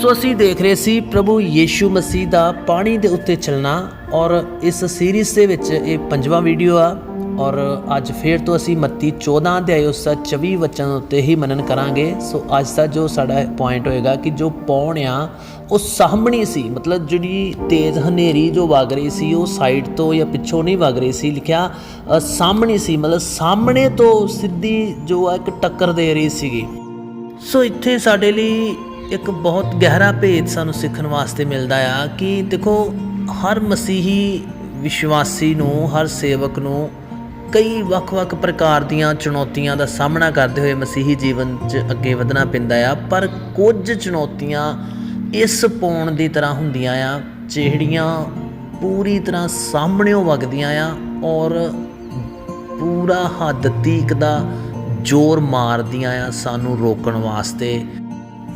ਸੋ ਅਸੀਂ ਦੇਖ ਰਹੇ ਸੀ ਪ੍ਰਭੂ ਯੀਸ਼ੂ ਮਸੀਹ ਦਾ ਪਾਣੀ ਦੇ ਉੱਤੇ ਚੱਲਣਾ ਔਰ ਇਸ ਸੀਰੀਜ਼ ਦੇ ਵਿੱਚ ਇਹ ਪੰਜਵਾਂ ਵੀਡੀਓ ਆ ਔਰ ਅੱਜ ਫੇਰ ਤੋਂ ਅਸੀਂ ਮੱਤੀ 14 ਅਧਿਆਇ ਉਸ ਦਾ 24 ਵਚਨ ਉੱਤੇ ਹੀ ਮਨਨ ਕਰਾਂਗੇ। ਸੋ ਅੱਜ ਦਾ ਜੋ ਸਾਡਾ ਪੁਆਇੰਟ ਹੋਏਗਾ ਕਿ ਜੋ ਪੌਣ ਆ, ਉਹ ਸਾਹਮਣੀ ਸੀ, ਮਤਲਬ ਜਿਹੜੀ ਤੇਜ਼ ਹਨੇਰੀ ਜੋ ਵਗ ਰਹੀ ਸੀ, ਉਹ ਸਾਈਡ ਤੋਂ ਜਾਂ ਪਿੱਛੋਂ ਨਹੀਂ ਵਗ ਰਹੀ ਸੀ, ਲਿਖਿਆ ਸਾਹਮਣੀ ਸੀ, ਮਤਲਬ ਸਾਹਮਣੇ ਤੋਂ ਸਿੱਧੀ ਜੋ ਆ ਇੱਕ ਟੱਕਰ ਦੇ ਰਹੀ ਸੀਗੀ। ਸੋ ਇੱਥੇ ਸਾਡੇ ਲਈ ਇੱਕ ਬਹੁਤ ਗਹਿਰਾ ਭੇਦ ਸਾਨੂੰ ਸਿੱਖਣ ਵਾਸਤੇ ਮਿਲਦਾ ਆ ਕਿ ਦੇਖੋ, ਹਰ ਮਸੀਹੀ ਵਿਸ਼ਵਾਸੀ ਨੂੰ, ਹਰ ਸੇਵਕ ਨੂੰ ਕਈ ਵੱਖ-ਵੱਖ ਪ੍ਰਕਾਰ ਦੀਆਂ ਚੁਣੌਤੀਆਂ ਦਾ ਸਾਹਮਣਾ ਕਰਦੇ ਹੋਏ ਮਸੀਹੀ ਜੀਵਨ 'ਚ ਅੱਗੇ ਵਧਣਾ ਪੈਂਦਾ ਆ, ਪਰ ਕੁਝ ਚੁਣੌਤੀਆਂ ਇਸ ਪੌਣ ਦੀ ਤਰ੍ਹਾਂ ਹੁੰਦੀਆਂ ਆ, ਜਿਹੜੀਆਂ ਪੂਰੀ ਤਰ੍ਹਾਂ ਸਾਹਮਣੇੋਂ ਵਗਦੀਆਂ ਆ ਔਰ ਪੂਰਾ ਹੱਦ ਤੀਕ ਦਾ ਜ਼ੋਰ ਮਾਰਦੀਆਂ ਆ ਸਾਨੂੰ ਰੋਕਣ ਵਾਸਤੇ।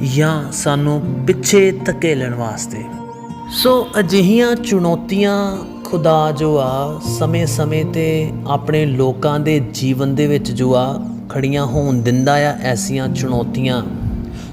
ਜਾਂ ਸਾਨੂੰ ਪਿੱਛੇ ਧਕੇਲਣ ਵਾਸਤੇ। ਸੋ ਅਜਿਹੀਆਂ ਚੁਣੌਤੀਆਂ ਖੁਦਾ ਜੋ ਆ, ਸਮੇਂ-ਸਮੇਂ ਤੇ ਆਪਣੇ ਲੋਕਾਂ ਦੇ ਜੀਵਨ ਦੇ ਵਿੱਚ ਜੋ ਆ, ਖੜੀਆਂ ਹੋਣ ਦਿੰਦਾ ਆ ਐਸੀਆਂ ਚੁਣੌਤੀਆਂ।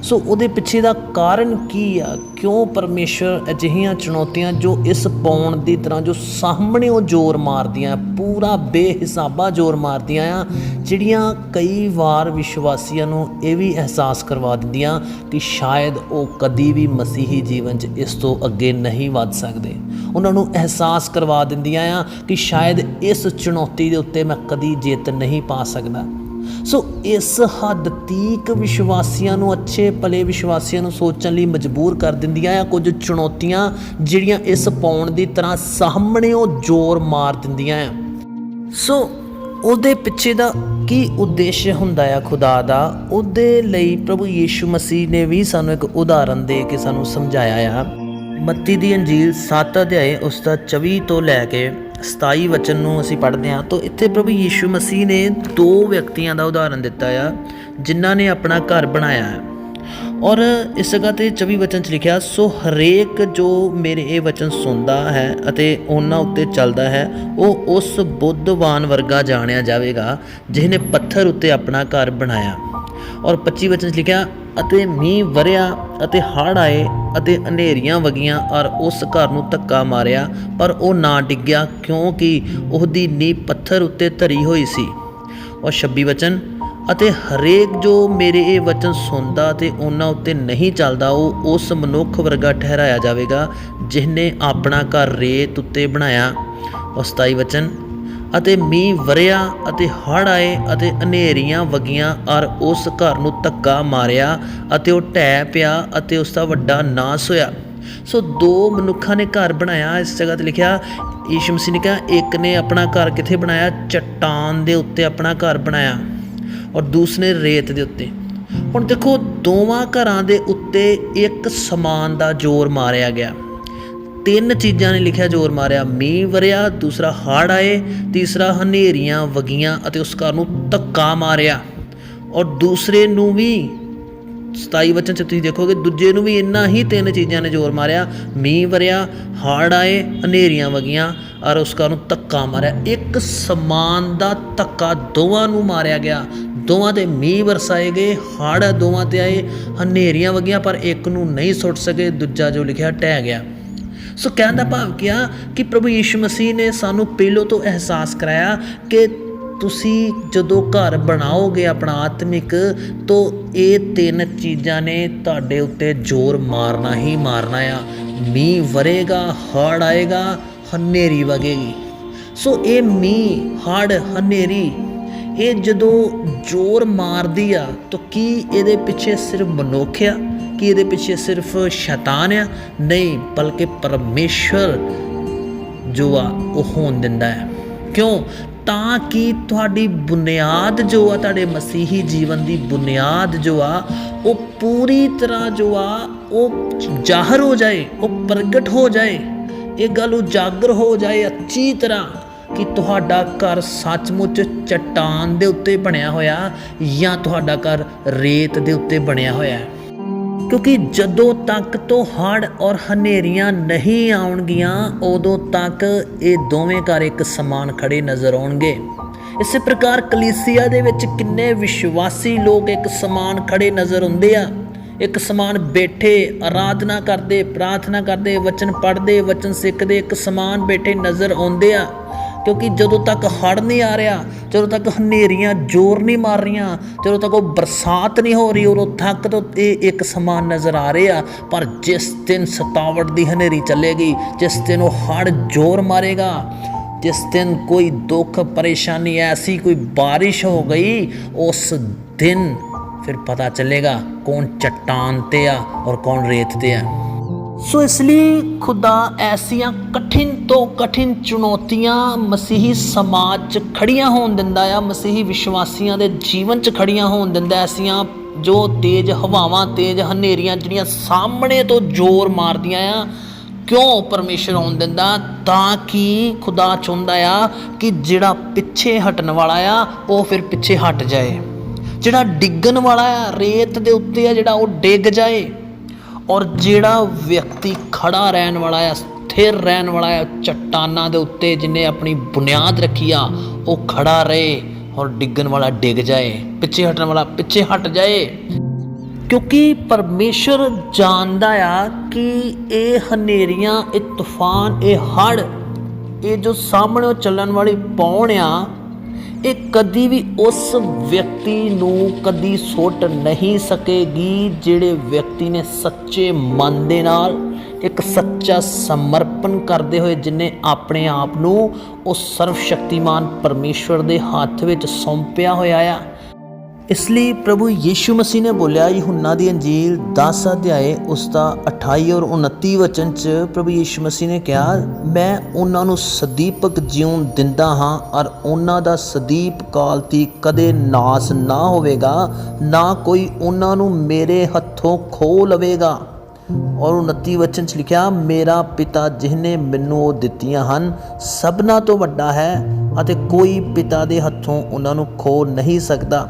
ਸੋ ਉਹਦੇ ਪਿੱਛੇ ਦਾ ਕਾਰਨ ਕੀ ਆ? ਕਿਉਂ ਪਰਮੇਸ਼ਰ ਅਜਿਹੀਆਂ ਚੁਣੌਤੀਆਂ ਜੋ ਇਸ ਪੌਣ ਦੀ ਤਰ੍ਹਾਂ ਜੋ ਸਾਹਮਣੇ ਉਹ ਜ਼ੋਰ ਮਾਰਦੀਆਂ, ਪੂਰਾ ਬੇਹਿਸਾਬਾ ਜ਼ੋਰ ਮਾਰਦੀਆਂ ਆ, ਜਿਹੜੀਆਂ ਕਈ ਵਾਰ ਵਿਸ਼ਵਾਸੀਆਂ ਨੂੰ ਇਹ ਵੀ ਅਹਿਸਾਸ ਕਰਵਾ ਦਿੰਦੀਆਂ ਕਿ ਸ਼ਾਇਦ ਉਹ ਕਦੀ ਵੀ ਮਸੀਹੀ ਜੀਵਨ 'ਚ ਇਸ ਤੋਂ ਅੱਗੇ ਨਹੀਂ ਵੱਧ ਸਕਦੇ। ਉਹਨਾਂ ਨੂੰ ਅਹਿਸਾਸ ਕਰਵਾ ਦਿੰਦੀਆਂ ਆ ਕਿ ਸ਼ਾਇਦ ਇਸ ਚੁਣੌਤੀ ਦੇ ਉੱਤੇ ਮੈਂ ਕਦੀ ਜਿੱਤ ਨਹੀਂ ਪਾ ਸਕਦਾ। ਸੋ ਇਸ ਹੱਦ ਤੀਕ ਵਿਸ਼ਵਾਸੀਆਂ ਨੂੰ ਅੱਛੇ ਭਲੇ ਵਿਸ਼ਵਾਸੀਆਂ ਨੂੰ ਸੋਚਣ ਲਈ ਮਜਬੂਰ ਕਰ ਦਿੰਦੀਆਂ ਆ, ਕੁਝ ਚੁਣੌਤੀਆਂ ਜਿਹੜੀਆਂ ਇਸ ਪੌਣ ਦੀ ਤਰ੍ਹਾਂ ਸਾਹਮਣੇ ਉਹ ਜ਼ੋਰ ਮਾਰ ਦਿੰਦੀਆਂ ਆ। ਸੋ ਉਹਦੇ ਪਿੱਛੇ ਦਾ ਕੀ ਉਦੇਸ਼ ਹੁੰਦਾ ਆ ਖੁਦਾ ਦਾ? ਉਹਦੇ ਲਈ ਪ੍ਰਭੂ ਯੀਸ਼ੂ ਮਸੀਹ ਨੇ ਵੀ ਸਾਨੂੰ ਇੱਕ ਉਦਾਹਰਨ ਦੇ ਕੇ ਸਾਨੂੰ ਸਮਝਾਇਆ ਆ। ਮੱਤੀ ਦੀ ਅੰਜੀਲ 7 ਅਧਿਆਏ, ਉਸ ਦਾ 24 ਤੋਂ ਲੈ ਕੇ 27 ਵਚਨ ਨੂੰ ਅਸੀਂ ਪੜ੍ਹਦੇ ਹਾਂ। ਤਾਂ ਇੱਥੇ ਪ੍ਰਭੂ ਯੀਸ਼ੂ ਮਸੀਹ ਨੇ ਦੋ ਵਿਅਕਤੀਆਂ ਦਾ ਉਦਾਹਰਨ ਦਿੱਤਾ ਆ, ਜਿਨ੍ਹਾਂ ਨੇ ਆਪਣਾ ਘਰ ਬਣਾਇਆ ਹੈ। ਔਰ ਇਸ ਜਗ੍ਹਾ ਤੇ 24 ਵਚਨ ਚ ਲਿਖਿਆ, ਸੋ ਹਰੇਕ ਜੋ ਮੇਰੇ ਇਹ ਵਚਨ ਸੁਣਦਾ ਹੈ ਅਤੇ ਉਹਨਾਂ ਉੱਤੇ ਚੱਲਦਾ ਹੈ, ਉਹ ਉਸ ਬੁੱਧਵਾਨ ਵਰਗਾ ਜਾਣਿਆ ਜਾਵੇਗਾ, ਜਿਹਨੇ ਪੱਥਰ ਉੱਤੇ ਆਪਣਾ ਘਰ ਬਣਾਇਆ। ਔਰ 25 ਵਚਨ ਚ ਲਿਖਿਆ, ਅਤੇ ਮੀਂਹ ਵਰਿਆ ਅਤੇ ਹੜ੍ਹ ਆਏ ਅਤੇ ਹਨੇਰੀਆਂ ਵਗੀਆਂ ਔਰ ਉਸ ਘਰ ਨੂੰ ਧੱਕਾ ਮਾਰਿਆ, ਪਰ ਉਹ ਨਾ ਡਿੱਗਿਆ ਕਿਉਂਕਿ ਉਹਦੀ ਨੀਂਹ ਪੱਥਰ ਉੱਤੇ ਧਰੀ ਹੋਈ ਸੀ। ਔਰ 26 ਵਚਨ, ਅਤੇ ਹਰੇਕ ਜੋ ਮੇਰੇ ਇਹ ਵਚਨ ਸੁਣਦਾ ਤੇ ਉਹਨਾਂ ਉੱਤੇ ਨਹੀਂ ਚੱਲਦਾ, ਉਹ ਉਸ ਮਨੁੱਖ ਵਰਗਾ ਠਹਿਰਾਇਆ ਜਾਵੇਗਾ, ਜਿਸਨੇ ਆਪਣਾ ਘਰ ਰੇਤ ਉੱਤੇ ਬਣਾਇਆ। ਔਰ 27 ਵਚਨ ਅਤੇ ਮੀਂਹ ਵਰਿਆ ਅਤੇ ਹੜ੍ਹ ਆਏ ਅਤੇ ਹਨੇਰੀਆਂ ਵਗੀਆਂ ਔਰ ਉਸ ਘਰ ਨੂੰ ਧੱਕਾ ਮਾਰਿਆ ਅਤੇ ਉਹ ਢਹਿ ਪਿਆ ਅਤੇ ਉਸ ਦਾ ਵੱਡਾ ਨਾਸ ਹੋਇਆ। ਸੋ ਦੋ ਮਨੁੱਖਾਂ ਨੇ ਘਰ ਬਣਾਇਆ, ਇਸ ਜਗ੍ਹਾ ਤੇ ਲਿਖਿਆ, ਯੀਸ਼ੂ ਮਸੀਹ ਨੇ ਕਿਹਾ, ਇੱਕ ਨੇ ਆਪਣਾ ਘਰ ਕਿੱਥੇ ਬਣਾਇਆ? ਚਟਾਨ ਦੇ ਉੱਤੇ ਆਪਣਾ ਘਰ ਬਣਾਇਆ ਔਰ ਦੂਸਰੇ ਰੇਤ ਦੇ ਉੱਤੇ। ਹੁਣ ਦੇਖੋ, ਦੋਵਾਂ ਘਰਾਂ ਦੇ ਉੱਤੇ ਇੱਕ ਸਮਾਨ ਦਾ ਜ਼ੋਰ ਮਾਰਿਆ ਗਿਆ। ਤਿੰਨ ਚੀਜ਼ਾਂ ਨੇ ਲਿਖਿਆ, ਜ਼ੋਰ ਮਾਰਿਆ, ਮੀਂਹ ਵਰਿਆ, ਦੂਸਰਾ ਹੜ੍ਹ ਆਏ, ਤੀਸਰਾ ਹਨੇਰੀਆਂ ਵਗੀਆਂ ਅਤੇ ਉਸ ਘਰ ਨੂੰ ਧੱਕਾ ਮਾਰਿਆ। ਔਰ ਦੂਸਰੇ ਨੂੰ ਵੀ 27 ਵਚਨ ਚ ਤੁਸੀਂ ਦੇਖੋਗੇ, ਦੂਜੇ ਨੂੰ ਵੀ ਇੰਨਾ ਹੀ ਤਿੰਨ ਚੀਜ਼ਾਂ ਨੇ ਜ਼ੋਰ ਮਾਰਿਆ, ਮੀਂਹ ਵਰਿਆ, ਹੜ੍ਹ ਆਏ, ਹਨੇਰੀਆਂ ਵਗੀਆਂ, ਔਰ ਉਸ ਘਰ ਨੂੰ ਧੱਕਾ ਮਾਰਿਆ। ਇੱਕ ਸਮਾਨ ਦਾ ਧੱਕਾ ਦੋਵਾਂ ਨੂੰ ਮਾਰਿਆ ਗਿਆ। ਦੋਵਾਂ ਤੇ ਮੀਂਹ ਵਰਸਾਏ ਗਏ, ਹੜ੍ਹ ਦੋਵਾਂ ਤੇ ਆਏ, ਹਨੇਰੀਆਂ ਵਗੀਆਂ, ਪਰ ਇੱਕ ਨੂੰ ਨਹੀਂ ਸੁੱਟ ਸਕੇ, ਦੂਜਾ ਜੋ ਲਿਖਿਆ, ਟਹਿ ਗਿਆ। ਸੋ ਕਹਿਣ ਦਾ ਭਾਵ ਕੀ ਆ ਕਿ ਪ੍ਰਭੂ ਯੀਸ਼ੂ ਮਸੀਹ ਨੇ ਸਾਨੂੰ ਪਹਿਲੋਂ ਤੋਂ ਅਹਿਸਾਸ ਕਰਾਇਆ ਕਿ ਤੁਸੀਂ ਜਦੋਂ ਘਰ ਬਣਾਓਗੇ ਆਪਣਾ ਆਤਮਿਕ, ਤੋਂ ਇਹ ਤਿੰਨ ਚੀਜ਼ਾਂ ਨੇ ਤੁਹਾਡੇ ਉੱਤੇ ਜ਼ੋਰ ਮਾਰਨਾ ਹੀ ਮਾਰਨਾ ਆ। ਮੀਂਹ ਵਰੇਗਾ ਹੜ ਆਏਗਾ, ਹਨੇਰੀ ਵਗੇਗੀ। ਸੋ ਇਹ ਮੀਂਹ ਹੜ ਹਨੇਰੀ, ਇਹ ਜਦੋਂ ਜ਼ੋਰ ਮਾਰਦੀ ਆ, ਤਾਂ ਕੀ ਇਹਦੇ ਪਿੱਛੇ ਸਿਰਫ ਮਨੁੱਖ ਆ? ਕਿ ਇਹਦੇ ਪਿੱਛੇ ਸਿਰਫ ਸ਼ੈਤਾਨ ਆ, ਨਹੀਂ, ਬਲਕਿ ਪਰਮੇਸ਼ਰ ਜੋ ਆ, ਉਹ ਹੋਣ ਦਿੰਦਾ ਹੈ। ਕਿਉਂ? ਤਾਂ ਕਿ ਤੁਹਾਡੀ ਬੁਨਿਆਦ ਜੋ ਆ, ਤੁਹਾਡੇ ਮਸੀਹੀ ਜੀਵਨ ਦੀ ਬੁਨਿਆਦ ਜੋ ਆ, ਉਹ ਪੂਰੀ ਤਰ੍ਹਾਂ ਜੋ ਆ, ਉਹ ਜ਼ਾਹਰ ਹੋ ਜਾਏ, ਉਹ ਪ੍ਰਗਟ ਹੋ ਜਾਏ। ਇਹ ਗੱਲ ਉਜਾਗਰ ਹੋ ਜਾਏ ਅੱਛੀ ਤਰ੍ਹਾਂ ਕਿ ਤੁਹਾਡਾ ਘਰ ਸੱਚਮੁੱਚ ਚਟਾਨ ਦੇ ਉੱਤੇ ਬਣਿਆ ਹੋਇਆ ਜਾਂ ਤੁਹਾਡਾ ਘਰ ਰੇਤ ਦੇ ਉੱਤੇ ਬਣਿਆ ਹੋਇਆ ਹੈ। ਕਿਉਂਕਿ ਜਦੋਂ ਤੱਕ ਤੋਂ ਹੜ੍ਹ ਔਰ ਹਨੇਰੀਆਂ ਨਹੀਂ ਆਉਣਗੀਆਂ, ਉਦੋਂ ਤੱਕ ਇਹ ਦੋਵੇਂ ਘਰ ਇੱਕ ਸਮਾਨ ਖੜੇ ਨਜ਼ਰ ਆਉਣਗੇ। ਇਸੇ ਪ੍ਰਕਾਰ ਕਲੀਸਿਆ ਦੇ ਵਿੱਚ ਕਿੰਨੇ ਵਿਸ਼ਵਾਸੀ ਲੋਕ ਇੱਕ ਸਮਾਨ ਖੜੇ ਨਜ਼ਰ ਆਉਂਦੇ ਆ। ਇੱਕ ਸਮਾਨ ਬੈਠੇ ਆਰਾਧਨਾ ਕਰਦੇ, ਪ੍ਰਾਰਥਨਾ ਕਰਦੇ, ਵਚਨ ਪੜ੍ਹਦੇ, ਵਚਨ ਸਿੱਖਦੇ, ਇੱਕ ਸਮਾਨ ਬੈਠੇ ਨਜ਼ਰ ਆਉਂਦੇ ਆ। ਕਿਉਂਕਿ ਜਦੋਂ ਤੱਕ ਹੜ ਨਹੀਂ ਆ ਰਿਹਾ, ਜਦੋਂ ਤੱਕ ਹਨੇਰੀਆਂ ਜ਼ੋਰ ਨਹੀਂ ਮਾਰ ਰਹੀਆਂ, ਜਦੋਂ ਤੱਕ ਉਹ ਬਰਸਾਤ ਨਹੀਂ ਹੋ ਰਹੀ, ਉਦੋਂ ਤੱਕ ਤੋਂ ਇਹ ਇੱਕ ਸਮਾਨ ਨਜ਼ਰ ਆ ਰਿਹਾ। ਪਰ ਜਿਸ ਦਿਨ ਸਤਾਵਟ ਦੀ ਹਨੇਰੀ ਚੱਲੇਗੀ, ਜਿਸ ਦਿਨ ਉਹ ਹੜ ਜ਼ੋਰ ਮਾਰੇਗਾ, ਜਿਸ ਦਿਨ ਕੋਈ ਦੁੱਖ, ਪਰੇਸ਼ਾਨੀ, ਐਸੀ ਕੋਈ ਬਾਰਿਸ਼ ਹੋ ਗਈ, ਉਸ ਦਿਨ ਫਿਰ ਪਤਾ ਚੱਲੇਗਾ ਕੌਣ ਚਟਾਨ ਤੇ ਆ ਔਰ ਕੌਣ ਰੇਤ ਤੇ ਆ। ਸੋ ਇਸ ਲਈ ਖੁਦਾ ਐਸੀਆਂ ਕਠਿਨ ਤੋਂ ਕਠਿਨ ਚੁਣੌਤੀਆਂ ਮਸੀਹੀ ਸਮਾਜ 'ਚ ਖੜੀਆਂ ਹੋਣ ਦਿੰਦਾ ਆ, ਮਸੀਹੀ ਵਿਸ਼ਵਾਸੀਆਂ ਦੇ ਜੀਵਨ 'ਚ ਖੜੀਆਂ ਹੋਣ ਦਿੰਦਾ, ਐਸੀਆਂ ਜੋ ਤੇਜ਼ ਹਵਾਵਾਂ, ਤੇਜ਼ ਹਨੇਰੀਆਂ ਜਿਹੜੀਆਂ ਸਾਹਮਣੇ ਤੋਂ ਜ਼ੋਰ ਮਾਰਦੀਆਂ ਆ, ਕਿਉਂ ਪਰਮੇਸ਼ਰ ਆਉਣ ਦਿੰਦਾ? ਤਾਂ ਕਿ ਖੁਦਾ ਚਾਹੁੰਦਾ ਆ ਕਿ ਜਿਹੜਾ ਪਿੱਛੇ ਹਟਣ ਵਾਲਾ ਆ, ਉਹ ਫਿਰ ਪਿੱਛੇ ਹਟ ਜਾਏ। ਜਿਹੜਾ ਡਿੱਗਣ ਵਾਲਾ ਆ, ਰੇਤ ਦੇ ਉੱਤੇ ਆ, ਜਿਹੜਾ ਉਹ ਡਿੱਗ ਜਾਏ। ਔਰ ਜਿਹੜਾ ਵਿਅਕਤੀ ਖੜਾ ਰਹਿਣ ਵਾਲਾ ਆ ਸਥਿਰ ਰਹਿਣ ਵਾਲਾ ਆ ਚਟਾਨਾਂ ਦੇ ਉੱਤੇ ਜਿਨੇ ਆਪਣੀ ਬੁਨਿਆਦ ਰੱਖੀ ਆ, ਉਹ ਖੜਾ ਰਹੇ ਔਰ ਡਿੱਗਣ ਵਾਲਾ ਡਿੱਗ ਜਾਏ, ਪਿੱਛੇ ਹਟਣ ਵਾਲਾ ਪਿੱਛੇ ਹਟ ਜਾਏ। ਕਿਉਂਕਿ ਪਰਮੇਸ਼ਰ ਜਾਣਦਾ ਆ ਕਿ ਇਹ ਹਨੇਰੀਆਂ, ਇਹ ਤੂਫਾਨ, ਇਹ ਹੜ ਇਹ ਜੋ ਸਾਹਮਣੇ ਚੱਲਣ ਵਾਲੀ ਪੌਣ ਆ ਇਹ ਕਦੀ ਵੀ ਉਸ ਵਿਅਕਤੀ ਨੂੰ ਕਦੀ ਸੁੱਟ ਨਹੀਂ ਸਕੇਗੀ ਜਿਹੜੇ ਵਿਅਕਤੀ ਨੇ ਸੱਚੇ ਮਨ ਦੇ ਨਾਲ ਇੱਕ ਸੱਚਾ ਸਮਰਪਣ ਕਰਦੇ ਹੋਏ ਜਿਨੇ ਆਪਣੇ ਆਪ ਨੂੰ ਉਹ ਸਰਵ ਸ਼ਕਤੀਮਾਨ ਪਰਮੇਸ਼ਵਰ ਦੇ ਹੱਥ ਵਿੱਚ ਸੌਂਪਿਆ ਹੋਇਆ ਆ। ਇਸ ਲਈ ਪ੍ਰਭੂ ਯੀਸ਼ੂ ਮਸੀਹ ਨੇ ਬੋਲਿਆ, ਯਹੂਨਾ ਦੀ ਅੰਜੀਲ 10 ਅਧਿਆਏ, ਉਸ ਦਾ 28 ਔਰ 29 ਵਚਨ ਚ ਪ੍ਰਭੂ ਯੀਸ਼ੂ ਮਸੀਹ ਨੇ ਕਿਹਾ, ਮੈਂ ਉਹਨਾਂ ਨੂੰ ਸਦੀਪਕ ਜਿਉਣ ਦਿੰਦਾ ਹਾਂ ਔਰ ਉਹਨਾਂ ਦਾ ਸਦੀਪ ਕਾਲ ਤੀ ਕਦੇ ਨਾਸ ਨਾ ਹੋਵੇਗਾ, ਨਾ ਕੋਈ ਉਹਨਾਂ ਨੂੰ ਮੇਰੇ ਹੱਥੋਂ ਖੋ ਲਵੇਗਾ। ਔਰ 29 ਵਚਨ ਚ ਲਿਖਿਆ, ਮੇਰਾ ਪਿਤਾ ਜਿਹਨੇ ਮੈਨੂੰ ਉਹ ਦਿੱਤੀਆਂ ਹਨ, ਸਭਨਾ ਤੋਂ ਵੱਡਾ ਹੈ ਅਤੇ ਕੋਈ ਪਿਤਾ ਦੇ ਹੱਥੋਂ ਉਹਨਾਂ ਨੂੰ ਖੋ ਨਹੀਂ ਸਕਦਾ।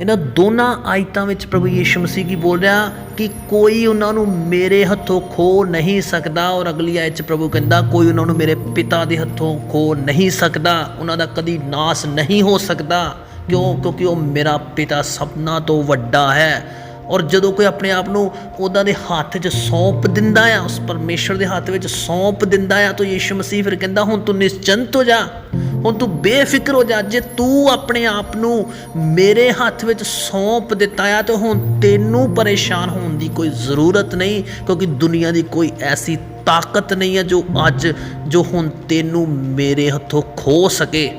ਇਹਨਾਂ ਦੋਨਾਂ ਆਇਤਾਂ ਵਿੱਚ ਪ੍ਰਭੂ ਯੀਸ਼ੂ ਮਸੀਹ ਕੀ ਬੋਲ ਰਿਹਾ ਕਿ ਕੋਈ ਉਹਨਾਂ ਨੂੰ ਮੇਰੇ ਹੱਥੋਂ ਖੋ ਨਹੀਂ ਸਕਦਾ ਔਰ ਅਗਲੀ ਆਇਤ 'ਚ ਪ੍ਰਭੂ ਕਹਿੰਦਾ, ਕੋਈ ਉਹਨਾਂ ਨੂੰ ਮੇਰੇ ਪਿਤਾ ਦੇ ਹੱਥੋਂ ਖੋ ਨਹੀਂ ਸਕਦਾ, ਉਹਨਾਂ ਦਾ ਕਦੀ ਨਾਸ ਨਹੀਂ ਹੋ ਸਕਦਾ। ਕਿਉਂ? ਕਿਉਂਕਿ ਉਹ ਮੇਰਾ ਪਿਤਾ ਸਭਨਾ ਤੋਂ ਵੱਡਾ ਹੈ। ਔਰ ਜਦੋਂ ਕੋਈ ਆਪਣੇ ਆਪ ਨੂੰ ਉਹਨਾਂ ਦੇ ਹੱਥ 'ਚ ਸੌਂਪ ਦਿੰਦਾ ਆ, ਉਸ ਪਰਮੇਸ਼ਰ ਦੇ ਹੱਥ ਵਿੱਚ ਸੌਂਪ ਦਿੰਦਾ ਆ, ਤਾਂ ਯੀਸ਼ੂ ਮਸੀਹ ਫਿਰ ਕਹਿੰਦਾ, ਹੁਣ ਤੂੰ ਨਿਸ਼ਚਿੰਤ ਹੋ ਜਾ। ਹੁਣ ਤੂੰ ਬੇਫਿਕਰ ਹੋ ਜਾ, ਜੇ ਤੂੰ ਆਪਣੇ ਆਪ ਨੂੰ ਮੇਰੇ ਹੱਥ ਵਿੱਚ ਸੌਂਪ ਦਿੱਤਾ ਆ, ਤਾਂ ਹੁਣ ਤੈਨੂੰ ਪਰੇਸ਼ਾਨ ਹੋਣ ਦੀ ਕੋਈ ਜ਼ਰੂਰਤ ਨਹੀਂ, ਕਿਉਂਕਿ ਦੁਨੀਆ ਦੀ ਕੋਈ ਐਸੀ ਤਾਕਤ ਨਹੀਂ ਹੈ ਜੋ ਅੱਜ, ਜੋ ਹੁਣ ਤੈਨੂੰ ਮੇਰੇ ਹੱਥੋਂ ਖੋ ਸਕੇ।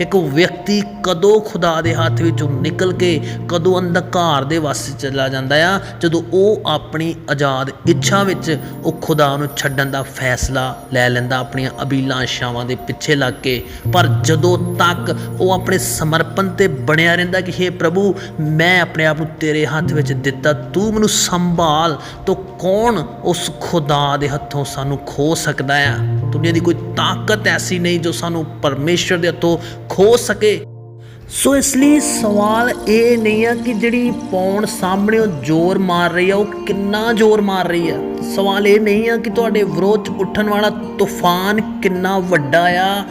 ਇੱਕ ਵਿਅਕਤੀ ਕਦੋਂ ਖੁਦਾ ਦੇ ਹੱਥ ਵਿੱਚੋਂ ਨਿਕਲ ਕੇ ਕਦੋਂ ਅੰਧਕਾਰ ਦੇ ਵਾਸਤੇ ਚਲਾ ਜਾਂਦਾ ਆ, ਜਦੋਂ ਉਹ ਆਪਣੀ ਆਜ਼ਾਦ ਇੱਛਾ ਵਿੱਚ ਉਹ ਖੁਦਾ ਨੂੰ ਛੱਡਣ ਦਾ ਫੈਸਲਾ ਲੈ ਲੈਂਦਾ, ਆਪਣੀਆਂ ਅਬੀਲਾਂ ਅਭਿਲਾਸ਼ਾਵਾਂ ਦੇ ਪਿੱਛੇ ਲੱਗ ਕੇ। ਪਰ ਜਦੋਂ ਤੱਕ ਉਹ ਆਪਣੇ ਸਮਰਪਣ ਤੇ ਬਣਿਆ ਰਹਿੰਦਾ ਕਿ हे ਪ੍ਰਭੂ, ਮੈਂ ਆਪਣੇ ਆਪ ਨੂੰ ਤੇਰੇ ਹੱਥ ਵਿੱਚ ਦਿੱਤਾ, ਤੂੰ ਮੈਨੂੰ ਸੰਭਾਲ, ਤੋ ਕੌਣ ਉਸ ਖੁਦਾ ਦੇ ਹੱਥੋਂ ਸਾਨੂੰ ਖੋ ਸਕਦਾ ਆ? ਦੁਨੀਆ ਦੀ ਕੋਈ ਤਾਕਤ ਐਸੀ ਨਹੀਂ ਜੋ ਸਾਨੂੰ ਪਰਮੇਸ਼ਰ ਦੇ ਹੱਥੋਂ ਖੋ ਸਕੇ। ਸੋ ਇਸ ਲਈ ਸਵਾਲ ਇਹ ਨਹੀਂ ਆ ਕਿ ਜਿਹੜੀ ਪੌਣ ਸਾਹਮਣੇ ਉਹ ਜ਼ੋਰ ਮਾਰ ਰਹੀ ਆ, ਉਹ ਕਿੰਨਾ ਜ਼ੋਰ ਮਾਰ ਰਹੀ ਆ? ਸਵਾਲ ਇਹ ਨਹੀਂ ਆ ਕਿ ਤੁਹਾਡੇ ਵਿਰੋਧ 'ਚ ਉੱਠਣ ਵਾਲਾ ਤੂਫਾਨ ਕਿੰਨਾ ਵੱਡਾ ਆ।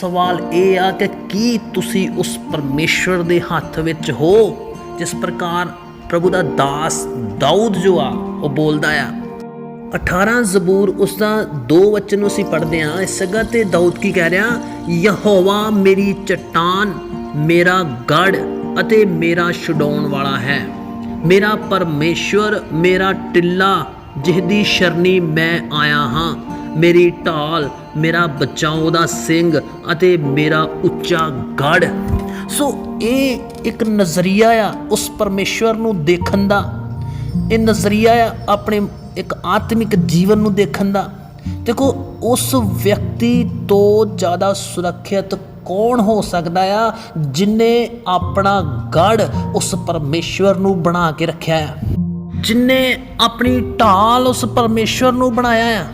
ਸਵਾਲ ਇਹ ਆ ਕਿ ਕੀ ਤੁਸੀਂ ਉਸ ਪਰਮੇਸ਼ਵਰ ਦੇ ਹੱਥ ਵਿੱਚ ਹੋ, ਜਿਸ ਪ੍ਰਕਾਰ ਪ੍ਰਭੂ ਦਾ ਦਾਸ ਦਾਊਦ ਜੋ ਆ, ਉਹ ਬੋਲਦਾ ਆ? 18 ਜ਼ਬੂਰ ਉਸ ਦਾ ਦੋ ਵਚਨ ਨੂੰ ਅਸੀਂ ਪੜ੍ਹਦੇ ਹਾਂ। ਇਸ ਜਗ੍ਹਾ ਤੇ ਦਾਊਦ ਕੀ ਕਹਿ ਰਿਹਾ? ਯਹੋਵਾ ਮੇਰੀ ਚਟਾਨ, ਮੇਰਾ ਗੜ ਅਤੇ ਮੇਰਾ ਛਡਾਉਣ ਵਾਲਾ ਹੈ। ਮੇਰਾ ਪਰਮੇਸ਼ਵਰ, ਮੇਰਾ ਟਿੱਲਾ, ਜਿਹਦੀ ਸ਼ਰਨੀ ਮੈਂ ਆਇਆ ਹਾਂ। ਮੇਰੀ ਢਾਲ, ਮੇਰਾ ਬਚਾਓ ਦਾ ਸਿੰਘ ਅਤੇ ਮੇਰਾ ਉੱਚਾ ਗੜ ਸੋ ਇਹ ਇੱਕ ਨਜ਼ਰੀਆ ਆ ਉਸ ਪਰਮੇਸ਼ਵਰ ਨੂੰ ਦੇਖਣ ਦਾ। ਇਹ ਨਜ਼ਰੀਆ ਆ ਆਪਣੇ ਇੱਕ ਆਤਮਿਕ ਜੀਵਨ ਨੂੰ ਦੇਖਣ ਦਾ। ਦੇਖੋ, ਉਸ ਵਿਅਕਤੀ ਤੋਂ ਜ਼ਿਆਦਾ ਸੁਰੱਖਿਅਤ ਕੌਣ ਹੋ ਸਕਦਾ ਆ ਜਿਨੇ ਆਪਣਾ ਗੜ ਉਸ ਪਰਮੇਸ਼ਵਰ ਨੂੰ ਬਣਾ ਕੇ ਰੱਖਿਆ ਆ? ਜਿਨੇ ਆਪਣੀ ਢਾਲ ਉਸ ਪਰਮੇਸ਼ਵਰ ਨੂੰ ਬਣਾਇਆ ਆ?